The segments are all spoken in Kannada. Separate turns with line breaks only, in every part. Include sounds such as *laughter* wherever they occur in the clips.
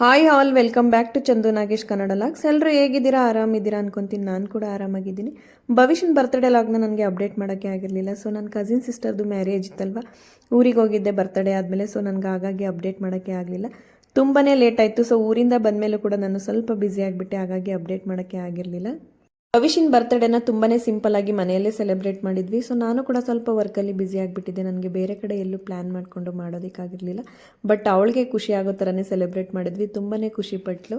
Hi all welcome back to Chandu Nagesh Kannada vlogs ಎಲ್ಲರೂ ಹೇಗಿದ್ದೀರಾ? ಆರಾಮಿದ್ದೀರಾ ಅನ್ಕೊತೀನಿ. ನಾನು ಕೂಡ ಆರಾಮಾಗಿದ್ದೀನಿ. ಭವಿಷ್ಯನ ಬರ್ತ್ಡೇ ಲಾಗ್ನ ನನಗೆ ಅಪ್ಡೇಟ್ ಮಾಡೋಕ್ಕೆ ಆಗಿರಲಿಲ್ಲ. ಸೊ ನನ್ನ ಕಸಿನ್ ಸಿಸ್ಟರ್ದು ಮ್ಯಾರೇಜ್ ಇತ್ತಲ್ವಾ? ಊರಿಗೆ ಹೋಗಿದ್ದೆ ಬರ್ತ್ಡೇ ಆದಮೇಲೆ. ಸೊ ನನಗೆ ಹಾಗಾಗಿ ಅಪ್ಡೇಟ್ ಮಾಡೋಕ್ಕೆ ಆಗಲಿಲ್ಲ. ತುಂಬಾ ಲೇಟ್ ಆಯಿತು. ಸೊ ಊರಿಂದ ಬಂದಮೇಲೂ ಕೂಡ ನಾನು ಸ್ವಲ್ಪ ಬ್ಯುಸಿ ಆಗಿಬಿಟ್ಟೆ. ಹಾಗಾಗಿ ಅಪ್ಡೇಟ್ ಮಾಡೋಕ್ಕೆ ಆಗಿರಲಿಲ್ಲ. ಭವಿಷ್ಯನ ಬರ್ತ್ಡೇನ ತುಂಬಾ ಸಿಂಪಲ್ ಆಗಿ ಮನೆಯಲ್ಲೇ ಸೆಲೆಬ್ರೇಟ್ ಮಾಡಿದ್ವಿ. ಸೊ ನಾನು ಕೂಡ ಸ್ವಲ್ಪ ವರ್ಕಲ್ಲಿ ಬ್ಯುಸಿ ಆಗಿಬಿಟ್ಟಿದ್ದೆ. ನನಗೆ ಬೇರೆ ಕಡೆ ಎಲ್ಲೂ ಪ್ಲ್ಯಾನ್ ಮಾಡಿಕೊಂಡು ಮಾಡೋದಕ್ಕಾಗಿರಲಿಲ್ಲ. ಬಟ್ ಅವಳಿಗೆ ಖುಷಿ ಆಗೋ ಥರನೇ ಸೆಲೆಬ್ರೇಟ್ ಮಾಡಿದ್ವಿ. ತುಂಬಾ ಖುಷಿ ಪಟ್ಲು.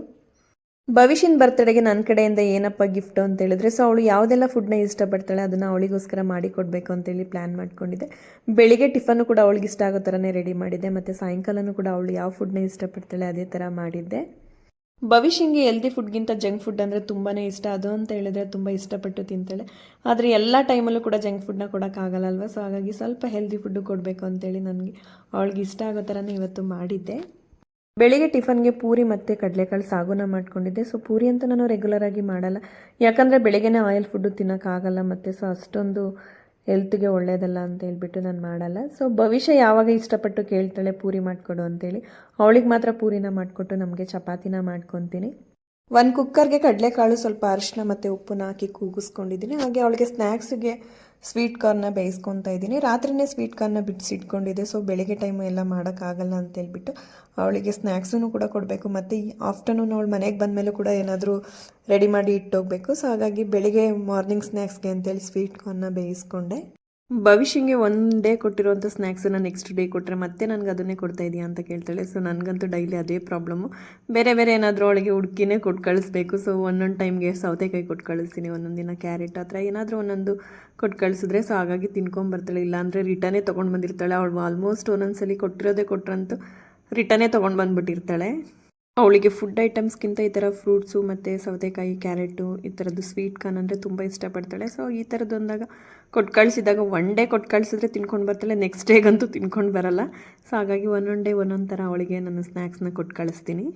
ಭವಿಷ್ಯನ ಬರ್ತ್ಡೇಗೆ ನನ್ನ ಕಡೆಯಿಂದ ಏನಪ್ಪ ಗಿಫ್ಟು ಅಂತ ಹೇಳಿದ್ರೆ ಸೊ ಅವಳು ಯಾವುದೆಲ್ಲ ಫುಡ್ನ ಇಷ್ಟಪಡ್ತಾಳೆ ಅದನ್ನು ಅವಳಿಗೋಸ್ಕರ ಮಾಡಿ ಕೊಡಬೇಕು ಅಂತೇಳಿ ಪ್ಲ್ಯಾನ್ ಮಾಡ್ಕೊಂಡಿದ್ದೆ. ಬೆಳಿಗ್ಗೆ ಟಿಫನ್ನು ಕೂಡ ಅವಳಿಗೆ ಇಷ್ಟ ಆಗೋ ಥರನೇ ರೆಡಿ ಮಾಡಿದ್ದೆ. ಮತ್ತು ಸಾಯಂಕಾಲನೂ ಕೂಡ ಅವಳು ಯಾವ ಫುಡ್ನ ಇಷ್ಟಪಡ್ತಾಳೆ ಅದೇ ಥರ ಮಾಡಿದ್ದೆ. ಭವಿಷ್ಯಂಗೆ ಹೆಲ್ದಿ ಫುಡ್ಗಿಂತ ಜಂಕ್ ಫುಡ್ ಅಂದರೆ ತುಂಬಾ ಇಷ್ಟ. ಅದು ಅಂತ ಹೇಳಿದ್ರೆ ತುಂಬ ಇಷ್ಟಪಟ್ಟು ತಿಂತಾಳೆ. ಆದರೆ ಎಲ್ಲ ಟೈಮಲ್ಲೂ ಕೂಡ ಜಂಕ್ ಫುಡ್ನ ಕೊಡೋಕ್ಕಾಗಲ್ಲ ಅಲ್ವಾ? ಸೊ ಹಾಗಾಗಿ ಸ್ವಲ್ಪ ಹೆಲ್ದಿ ಫುಡ್ಡು ಕೊಡಬೇಕು ಅಂತೇಳಿ ನನಗೆ ಅವಳಿಗೆ ಇಷ್ಟ ಆಗೋ ಥರನೇ ಇವತ್ತು ಮಾಡಿದ್ದೆ. ಬೆಳಿಗ್ಗೆ ಟಿಫನ್ಗೆ ಪೂರಿ ಮತ್ತು ಕಡಲೆಕಾಳು ಸಾಗುನ ಮಾಡ್ಕೊಂಡಿದ್ದೆ. ಸೊ ಪೂರಿ ಅಂತ ನಾನು ರೆಗ್ಯುಲರಾಗಿ ಮಾಡಲ್ಲ. ಯಾಕಂದರೆ ಬೆಳಗ್ಗೆನೇ ಆಯಿಲ್ ಫುಡ್ಡು ತಿನ್ನೋಕ್ಕಾಗಲ್ಲ ಮತ್ತು ಸೊ ಅಷ್ಟೊಂದು ಹೆಲ್ತ್ಗೆ ಒಳ್ಳೆಯದಲ್ಲ ಅಂತ ಹೇಳ್ಬಿಟ್ಟು ನಾನು ಮಾಡಲ್ಲ. ಸೊ ಭವಿಷ್ಯ ಯಾವಾಗ ಇಷ್ಟಪಟ್ಟು ಕೇಳ್ತಾಳೆ ಪೂರಿ ಮಾಡಿಕೊಡು ಅಂತೇಳಿ, ಅವಳಿಗೆ ಮಾತ್ರ ಪೂರಿನ ಮಾಡಿಕೊಟ್ಟು ನಮಗೆ ಚಪಾತಿನ ಮಾಡ್ಕೊತೀನಿ. ಒಂದು ಕುಕ್ಕರ್ಗೆ ಕಡಲೆಕಾಳು ಸ್ವಲ್ಪ ಅರಿಶಿನ ಮತ್ತು ಉಪ್ಪನ್ನ ಹಾಕಿ ಕೂಗಿಸ್ಕೊಂಡಿದ್ದೀನಿ. ಹಾಗೆ ಅವಳಿಗೆ ಸ್ನ್ಯಾಕ್ಸಿಗೆ ಸ್ವೀಟ್ ಕಾರ್ನ ಬೇಯಿಸ್ಕೊತಾ ಇದ್ದೀನಿ. ರಾತ್ರಿನೇ ಸ್ವೀಟ್ ಕಾರ್ನ ಬಿಡಿಸಿಟ್ಕೊಂಡಿದ್ದೆ ಸೊ ಬೆಳಗ್ಗೆ ಟೈಮು ಎಲ್ಲ ಮಾಡೋಕ್ಕಾಗಲ್ಲ ಅಂತ ಹೇಳ್ಬಿಟ್ಟು ಅವಳಿಗೆ ಸ್ನ್ಯಾಕ್ಸೂ ಕೂಡ ಕೊಡಬೇಕು. ಮತ್ತು ಆಫ್ಟರ್ನೂನ್ ಅವಳು ಮನೆಗೆ ಬಂದಮೇಲೂ ಕೂಡ ಏನಾದರೂ ರೆಡಿ ಮಾಡಿ ಇಟ್ಟೋಗ್ಬೇಕು. ಸೊ ಹಾಗಾಗಿ ಬೆಳಿಗ್ಗೆ ಮಾರ್ನಿಂಗ್ ಸ್ನ್ಯಾಕ್ಸ್ಗೆ ಅಂತೇಳಿ ಸ್ವೀಟ್ ಕಾರ್ನ ಬೇಯಿಸ್ಕೊಂಡೆ. ಭವಿಷ್ಯಂಗೆ ಒಂದೇ ಡೇ ಕೊಟ್ಟಿರೋಂಥ ಸ್ನ್ಯಾಕ್ಸನ್ನು ನೆಕ್ಸ್ಟ್ ಡೇ ಕೊಟ್ಟರೆ ಮತ್ತೆ ನನಗೆ ಅದನ್ನೇ ಕೊಡ್ತಾ ಇದೆಯಾ ಅಂತ ಕೇಳ್ತಾಳೆ. ಸೊ ನನಗಂತೂ ಡೈಲಿ ಅದೇ ಪ್ರಾಬ್ಲಮ್ಮು ಬೇರೆ ಬೇರೆ ಏನಾದರೂ ಅವಳಿಗೆ ಹುಡುಕಿನೇ ಕೊಟ್ಟು ಕಳಿಸ್ಬೇಕು. ಸೊ ಒಂದೊಂದು ಟೈಮ್ಗೆ ಸೌತೆಕಾಯಿ ಕೊಟ್ಟು ಕಳಿಸ್ತೀನಿ. ಒಂದೊಂದು ದಿನ ಕ್ಯಾರೆಟ್ ಆ ಥರ ಏನಾದರೂ ಒಂದೊಂದು ಕೊಟ್ಟು ಕಳಿಸಿದ್ರೆ ಸೊ ಹಾಗಾಗಿ ತಿನ್ಕೊಂಬರ್ತಾಳೆ ಇಲ್ಲಾಂದರೆ ರಿಟರ್ನೇ ತೊಗೊಂಡು ಬಂದಿರ್ತಾಳೆ. ಅವಳು ಆಲ್ಮೋಸ್ಟ್ ಒಂದೊಂದು ಸಲ ಕೊಟ್ಟಿರೋದೇ ಕೊಟ್ಟರಂತೂ ರಿಟರ್ನೇ ತೊಗೊಂಡು ಬಂದುಬಿಟ್ಟಿರ್ತಾಳೆ. ಅವಳಿಗೆ ಫುಡ್ ಐಟಮ್ಸ್ಗಿಂತ ಈ ಥರ ಫ್ರೂಟ್ಸು ಮತ್ತು ಸೌತೆಕಾಯಿ ಕ್ಯಾರೆಟು ಈ ಥರದ್ದು ಸ್ವೀಟ್ ಕಾರ್ನ್ ಅಂದರೆ ತುಂಬ ಇಷ್ಟಪಡ್ತಾಳೆ. ಸೊ ಈ ಥರದ್ದು ಒಂದಾಗ ಕೊಟ್ಟು ಕಳಿಸಿದಾಗ ಒನ್ ಡೇ ಕೊಟ್ಟು ಕಳಿಸಿದ್ರೆ ತಿನ್ಕೊಂಡು ಬರ್ತಾಳೆ ನೆಕ್ಸ್ಟ್ ಡೇಗಂತೂ ತಿನ್ಕೊಂಡು ಬರಲ್ಲ. ಸೊ ಹಾಗಾಗಿ ಒಂದೊಂದು ಡೇ ಒಂದೊಂದು ಥರ ಅವಳಿಗೆ ನಾನು ಸ್ನ್ಯಾಕ್ಸ್ನ ಕೊಟ್ಟು ಕಳಿಸ್ತೀನಿ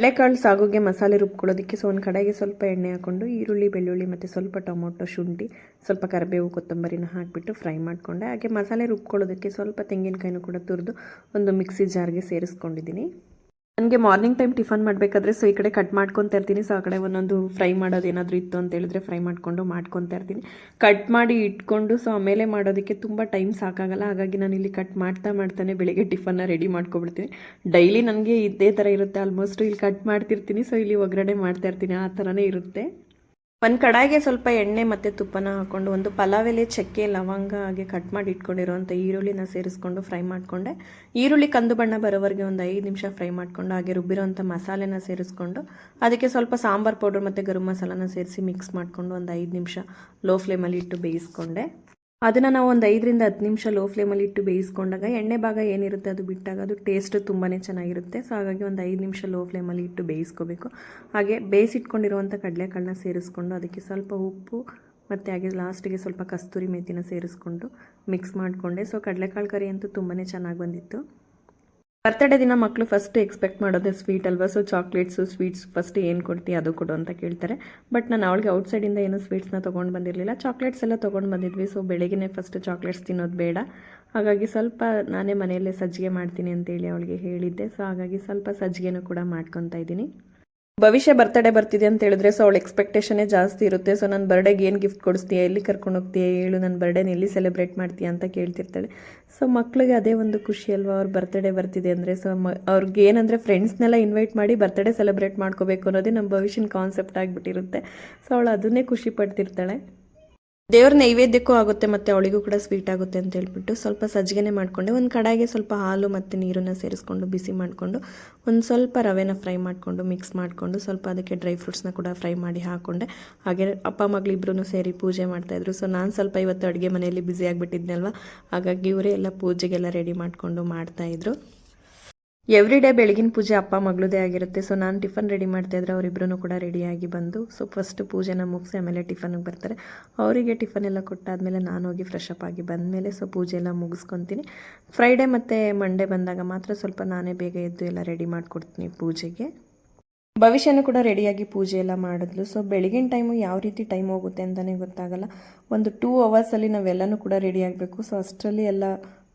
ಬೇಳೆಕಾಳು ಸಾಗುಗೆ ಮಸಾಲೆ ರುಬ್ಕೊಳ್ಳೋದಕ್ಕೆ ಸೊ ಒಂದು ಕಡೆಗೆ ಸ್ವಲ್ಪ ಎಣ್ಣೆ ಹಾಕ್ಕೊಂಡು ಈರುಳ್ಳಿ, ಬೆಳ್ಳುಳ್ಳಿ ಮತ್ತು ಸ್ವಲ್ಪ ಟೊಮೊಟೊ, ಶುಂಠಿ, ಸ್ವಲ್ಪ ಕರಿಬೇವು, ಕೊತ್ತಂಬರಿನ ಹಾಕಿಬಿಟ್ಟು ಫ್ರೈ ಮಾಡಿಕೊಂಡೆ. ಹಾಗೆ ಮಸಾಲೆ ರುಬ್ಕೊಳ್ಳೋದಕ್ಕೆ ಸ್ವಲ್ಪ ತೆಂಗಿನಕಾಯಿನೂ ಕೂಡ ತುರಿದು ಒಂದು ಮಿಕ್ಸಿ ಜಾರ್ಗೆ ಸೇರಿಸ್ಕೊಂಡಿದ್ದೀನಿ. ನನಗೆ ಮಾರ್ನಿಂಗ್ ಟೈಮ್ ಟಿಫನ್ ಮಾಡಬೇಕಾದ್ರೆ ಸೊ ಈ ಕಡೆ ಕಟ್ ಮಾಡ್ಕೊತಾ ಇರ್ತೀನಿ. ಸೊ ಆ ಕಡೆ ಒಂದೊಂದು ಫ್ರೈ ಮಾಡೋದು ಏನಾದರೂ ಇತ್ತು ಅಂತ ಹೇಳಿದ್ರೆ ಫ್ರೈ ಮಾಡಿಕೊಂಡು ಮಾಡ್ಕೊತಾ ಇರ್ತೀನಿ. ಕಟ್ ಮಾಡಿ ಇಟ್ಕೊಂಡು ಸೊ ಆಮೇಲೆ ಮಾಡೋದಕ್ಕೆ ತುಂಬ ಟೈಮ್ ಸಾಕಾಗಲ್ಲ. ಹಾಗಾಗಿ ನಾನು ಇಲ್ಲಿ ಕಟ್ ಮಾಡ್ತಾ ಮಾಡ್ತಾನೆ ಬೆಳಿಗ್ಗೆ ಟಿಫನ್ನ ರೆಡಿ ಮಾಡ್ಕೊಬಿಡ್ತೀನಿ. ಡೈಲಿ ನನಗೆ ಇದೇ ಥರ ಇರುತ್ತೆ. ಆಲ್ಮೋಸ್ಟ್ ಇಲ್ಲಿ ಕಟ್ ಮಾಡ್ತಿರ್ತೀನಿ. ಸೊ ಇಲ್ಲಿ ಒಗ್ಗರಣೆ ಮಾಡ್ತಾ ಇರ್ತೀನಿ. ಆ ಥರನೇ ಇರುತ್ತೆ. ಒಂದು ಕಡಾಯಿಗೆ ಸ್ವಲ್ಪ ಎಣ್ಣೆ ಮತ್ತು ತುಪ್ಪನ ಹಾಕ್ಕೊಂಡು ಒಂದು ಪಲಾವ್ ಎಲೆ ಚಕ್ಕೆ ಲವಂಗ ಹಾಗೆ ಕಟ್ ಮಾಡಿ ಇಟ್ಕೊಂಡಿರುವಂಥ ಈರುಳ್ಳಿನ ಸೇರಿಸ್ಕೊಂಡು ಫ್ರೈ ಮಾಡಿಕೊಂಡೆ. ಈರುಳ್ಳಿ ಕಂದು ಬಣ್ಣ ಬರೋವರೆಗೆ ಒಂದು ಐದು ನಿಮಿಷ ಫ್ರೈ ಮಾಡಿಕೊಂಡು ಹಾಗೆ ರುಬ್ಬಿರೋಂಥ ಮಸಾಲೆನ ಸೇರಿಸ್ಕೊಂಡು ಅದಕ್ಕೆ ಸ್ವಲ್ಪ ಸಾಂಬಾರ್ ಪೌಡರ್ ಮತ್ತು ಗರಂ ಮಸಾಲನ ಸೇರಿಸಿ ಮಿಕ್ಸ್ ಮಾಡಿಕೊಂಡು ಒಂದು ಐದು ನಿಮಿಷ ಲೋ ಫ್ಲೇಮಲ್ಲಿ ಇಟ್ಟು ಬೇಯಿಸ್ಕೊಂಡೆ. ಅದನ್ನು ನಾವು ಒಂದು ಐದರಿಂದ ಹತ್ತು ನಿಮಿಷ ಲೋ ಫ್ಲೇಮಲ್ಲಿ ಇಟ್ಟು ಬೇಯಿಸ್ಕೊಂಡಾಗ ಎಣ್ಣೆ ಭಾಗ ಏನಿರುತ್ತೆ ಅದು ಬಿಟ್ಟಾಗ ಅದು ಟೇಸ್ಟ್ ತುಂಬಾ ಚೆನ್ನಾಗಿರುತ್ತೆ. ಸೊ ಹಾಗಾಗಿ ಒಂದು ಐದು ನಿಮಿಷ ಲೋ ಫ್ಲೇಮಲ್ಲಿ ಇಟ್ಟು ಬೇಯಿಸ್ಕೋಬೇಕು. ಹಾಗೆ ಬೇಯಿಸಿಟ್ಕೊಂಡಿರುವಂಥ ಕಡಲೆಕಾಳನ್ನ ಸೇರಿಸ್ಕೊಂಡು ಅದಕ್ಕೆ ಸ್ವಲ್ಪ ಉಪ್ಪು ಮತ್ತು ಹಾಗೆ ಲಾಸ್ಟಿಗೆ ಸ್ವಲ್ಪ ಕಸ್ತೂರಿ ಮೇಥಿನ ಸೇರಿಸ್ಕೊಂಡು ಮಿಕ್ಸ್ ಮಾಡಿಕೊಂಡೆ. ಸೊ ಕಡಲೆಕಾಳು ಕರಿ ಅಂತೂ ತುಂಬಾ ಚೆನ್ನಾಗಿ ಬಂದಿತ್ತು. ಬರ್ತಡೇ ದಿನ ಮಕ್ಕಳು ಫಸ್ಟ್ ಎಕ್ಸ್ಪೆಕ್ಟ್ ಮಾಡೋದೇ ಸ್ವೀಟ್ ಅಲ್ವಾ? ಸೊ ಚಾಕ್ಲೇಟ್ಸು ಸ್ವೀಟ್ಸ್ ಫಸ್ಟ್ ಏನು ಕೊಡ್ತೀವಿ ಅದು ಕೊಡು ಅಂತ ಕೇಳ್ತಾರೆ. ಬಟ್ ನಾನು ಅವಳಿಗೆ ಔಟ್ಸೈಡಿಂದ ಏನು ಸ್ವೀಟ್ಸ್ನ ತೊಗೊಂಡು ಬಂದಿರಲಿಲ್ಲ. ಚಾಕ್ಲೇಟ್ಸ್ ಎಲ್ಲ ತೊಗೊಂಡು ಬಂದಿದ್ವಿ. ಸೊ ಬೆಳಗ್ಗೆ ಫಸ್ಟ್ ಚಾಕ್ಲೇಟ್ಸ್ ತಿನ್ನೋದು ಬೇಡ. ಹಾಗಾಗಿ ಸ್ವಲ್ಪ ನಾನೇ ಮನೆಯಲ್ಲೇ ಸಜ್ಜಿಗೆ ಮಾಡ್ತೀನಿ ಅಂತೇಳಿ ಅವಳಿಗೆ ಹೇಳಿದ್ದೆ. ಸೊ ಹಾಗಾಗಿ ಸ್ವಲ್ಪ ಸಜ್ಜಿಗೆನೂ ಕೂಡ ಮಾಡ್ಕೊತಾ ಇದ್ದೀನಿ. ಭವಿಷ್ಯ ಬರ್ತಡೇ ಬರ್ತಿದೆ ಅಂತ ಹೇಳಿದ್ರೆ ಸೊ ಅವಳ ಎಕ್ಸ್ಪೆಕ್ಟೇಷನೇ ಜಾಸ್ತಿ ಇರುತ್ತೆ. ಸೊ ನನ್ನ ಬರ್ಡೇಗೆ ಏನು ಗಿಫ್ಟ್ ಕೊಡಿಸ್ತೀಯಾ? ಎಲ್ಲಿ ಕರ್ಕೊಂಡು ಹೋಗ್ತೀಯಾ? ಹೇಳು. ನನ್ನ ಬರ್ಡೇನ ಎಲ್ಲಿ ಸೆಲೆಬ್ರೇಟ್ ಮಾಡ್ತೀಯಾ ಅಂತ ಕೇಳ್ತಿರ್ತಾಳೆ. ಸೊ ಮಕ್ಳಿಗೆ ಅದೇ ಒಂದು ಖುಷಿ ಅಲ್ವಾ? ಅವ್ರ ಬರ್ತಡೇ ಬರ್ತಿದೆ ಅಂದರೆ ಸೊ ಮ, ಅವ್ರಿಗೆ ಏನಂದರೆ ಫ್ರೆಂಡ್ಸ್ನೆಲ್ಲ ಇನ್ವೈಟ್ ಮಾಡಿ ಬರ್ತಡೇ ಸೆಲೆಬ್ರೇಟ್ ಮಾಡ್ಕೋಬೇಕು ಅನ್ನೋದೇ ನಮ್ಮ ಭವಿಷ್ಯನ ಕಾನ್ಸೆಪ್ಟ್ ಆಗಿಬಿಟ್ಟಿರುತ್ತೆ. ಸೊ ಅವಳು ಅದನ್ನೇ ಖುಷಿ ಪಡ್ತಿರ್ತಾಳೆ. ದೇವ್ರ ನೈವೇದ್ಯಕ್ಕೂ ಆಗುತ್ತೆ ಮತ್ತು ಅವಳಿಗೂ ಕೂಡ ಸ್ವೀಟ್ ಆಗುತ್ತೆ ಅಂತ ಹೇಳ್ಬಿಟ್ಟು ಸ್ವಲ್ಪ ಸಜ್ಜಿಗೆನೆ ಮಾಡಿಕೊಂಡೆ ಒಂದು ಕಡಾಯಿಗೆ ಸ್ವಲ್ಪ ಹಾಲು ಮತ್ತು ನೀರನ್ನು ಸೇರಿಸ್ಕೊಂಡು ಬಿಸಿ ಮಾಡಿಕೊಂಡು ಒಂದು ಸ್ವಲ್ಪ ರವೆನ ಫ್ರೈ ಮಾಡಿಕೊಂಡು ಮಿಕ್ಸ್ ಮಾಡಿಕೊಂಡು ಸ್ವಲ್ಪ ಅದಕ್ಕೆ ಡ್ರೈ ಫ್ರೂಟ್ಸ್ನ ಕೂಡ ಫ್ರೈ ಮಾಡಿ ಹಾಕ್ಕೊಂಡೆ ಹಾಗೆ ಅಪ್ಪ ಮಗಳಿಬ್ರು ಸೇರಿ ಪೂಜೆ ಮಾಡ್ತಾಯಿದ್ರು ಸೊ ನಾನು ಸ್ವಲ್ಪ ಇವತ್ತು ಅಡುಗೆ ಮನೆಯಲ್ಲಿ ಬ್ಯುಸಿ ಆಗಿಬಿಟ್ಟಿದ್ನಲ್ವ? ಹಾಗಾಗಿ ಇವರೇ ಎಲ್ಲ ಪೂಜೆಗೆಲ್ಲ ರೆಡಿ ಮಾಡಿಕೊಂಡು ಮಾಡ್ತಾಯಿದ್ರು ಎವ್ರಿ ಡೇ ಬೆಳಗಿನ ಪೂಜೆ ಅಪ್ಪ ಮಗಳದೇ ಆಗಿರುತ್ತೆ. ಸೊ ನಾನು ಟಿಫನ್ ರೆಡಿ ಮಾಡ್ತಾಯಿದ್ರೆ ಅವರಿಬ್ಬರೂ ಕೂಡ ರೆಡಿಯಾಗಿ ಬಂದು ಸೊ ಫಸ್ಟ್ ಪೂಜೆನ ಮುಗಿಸಿ ಆಮೇಲೆ ಟಿಫನ್ಗೆ ಬರ್ತಾರೆ. ಅವರಿಗೆ ಟಿಫನ್ ಎಲ್ಲ ಕೊಟ್ಟಾದಮೇಲೆ ನಾನು ಹೋಗಿ ಫ್ರೆಶ್ ಅಪ್ ಆಗಿ ಬಂದಮೇಲೆ ಸೊ ಪೂಜೆ ಎಲ್ಲ ಮುಗಿಸ್ಕೊತೀನಿ. ಫ್ರೈಡೇ ಮತ್ತು ಮಂಡೇ ಬಂದಾಗ ಮಾತ್ರ ಸ್ವಲ್ಪ ನಾನೇ ಬೇಗ ಎದ್ದು ಎಲ್ಲ ರೆಡಿ ಮಾಡಿಕೊಡ್ತೀನಿ ಪೂಜೆಗೆ. ಭವಿಷ್ಯನೂ ಕೂಡ ರೆಡಿಯಾಗಿ ಪೂಜೆ ಎಲ್ಲ ಮಾಡಿದ್ಲು. ಸೊ ಬೆಳಗಿನ ಟೈಮು ಯಾವ ರೀತಿ ಟೈಮ್ ಹೋಗುತ್ತೆ ಅಂತಲೇ ಗೊತ್ತಾಗಲ್ಲ. ಒಂದು ಟೂ ಅವರ್ಸಲ್ಲಿ ನಾವೆಲ್ಲನೂ ಕೂಡ ರೆಡಿ ಆಗಬೇಕು. ಸೊ ಅಷ್ಟರಲ್ಲಿ ಎಲ್ಲ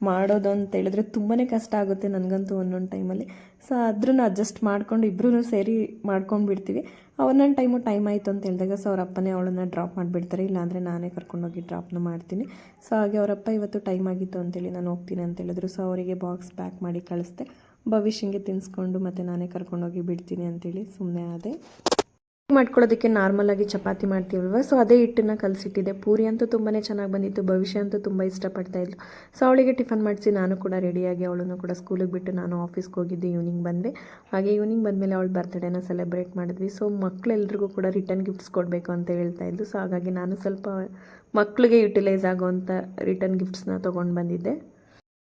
ಮಾಡೋದು ಅಂತ ಹೇಳಿದ್ರೆ ತುಂಬಾ ಕಷ್ಟ ಆಗುತ್ತೆ ನನಗಂತೂ ಒಂದೊಂದು ಟೈಮಲ್ಲಿ. ಸೊ ಅದ್ರನ್ನ ಅಡ್ಜಸ್ಟ್ ಮಾಡ್ಕೊಂಡು ಇಬ್ಬರೂ ಸೇರಿ ಮಾಡ್ಕೊಂಡು ಬಿಡ್ತೀವಿ ಒಂದೊಂದು ಟೈಮು ಟೈಮ್ ಆಯಿತು ಅಂತ ಹೇಳಿದಾಗ ಸೊ ಅವ್ರ ಅಪ್ಪನೇ ಅವಳನ್ನ ಡ್ರಾಪ್ ಮಾಡಿಬಿಡ್ತಾರೆ. ಇಲ್ಲಾಂದರೆ ನಾನೇ ಕರ್ಕೊಂಡೋಗಿ ಡ್ರಾಪ್ನ ಮಾಡ್ತೀನಿ. ಸೊ ಹಾಗೆ ಅವರಪ್ಪ ಇವತ್ತು ಟೈಮ್ ಆಗಿತ್ತು ಅಂತೇಳಿ ನಾನು ಹೋಗ್ತೀನಿ ಅಂತ ಹೇಳಿದ್ರು. ಸೊ ಅವರಿಗೆ ಬಾಕ್ಸ್ ಪ್ಯಾಕ್ ಮಾಡಿ ಕಳಿಸ್ದೆ. ಭವಿಷ್ಯಂಗೆ ತಿನ್ನಿಸ್ಕೊಂಡು ಮತ್ತು ನಾನೇ ಕರ್ಕೊಂಡೋಗಿ ಬಿಡ್ತೀನಿ ಅಂತೇಳಿ ಸುಮ್ಮನೆ ಆದೆ. ಮಾಡ್ಕೊಳ್ಳೋದಕ್ಕೆ ನಾರ್ಮಲಾಗಿ ಚಪಾತಿ ಮಾಡ್ತೀವಲ್ವ? ಸೊ ಅದೇ ಹಿಟ್ಟನ್ನು ಕಲಸಿಟ್ಟಿದ್ದೆ. ಪೂರಿ ಅಂತೂ ತುಂಬಾ ಚೆನ್ನಾಗಿ ಬಂದಿತ್ತು. ಭವಿಷ್ಯ ಅಂತೂ ತುಂಬ ಇಷ್ಟಪಡ್ತಾ ಇದ್ಲು. ಸೊ ಅವಳಿಗೆ ಟಿಫನ್ ಮಾಡಿಸಿ ನಾನು ಕೂಡ ರೆಡಿಯಾಗಿ ಅವಳನ್ನು ಕೂಡ ಸ್ಕೂಲಿಗೆ ಬಿಟ್ಟು ನಾನು ಆಫೀಸ್ಗೆ ಹೋಗಿದ್ದೆ ಈವ್ನಿಂಗ್ ಬಂದೆ. ಹಾಗೆ ಈವ್ನಿಂಗ್ ಬಂದಮೇಲೆ ಅವಳ ಬರ್ತ್ಡೇನ ಸೆಲೆಬ್ರೇಟ್ ಮಾಡಿದ್ವಿ. ಸೊ ಮಕ್ಕಳೆಲ್ರಿಗೂ ಕೂಡ ರಿಟರ್ನ್ ಗಿಫ್ಟ್ಸ್ ಕೊಡಬೇಕು ಅಂತ ಹೇಳ್ತಾ ಇದ್ಲು. ಸೊ ಹಾಗಾಗಿ ನಾನು ಸ್ವಲ್ಪ ಮಕ್ಕಳಿಗೆ ಯುಟಿಲೈಸ್ ಆಗುವಂಥ ರಿಟರ್ನ್ ಗಿಫ್ಟ್ಸ್ನ ತೊಗೊಂಡು ಬಂದಿದ್ದೆ.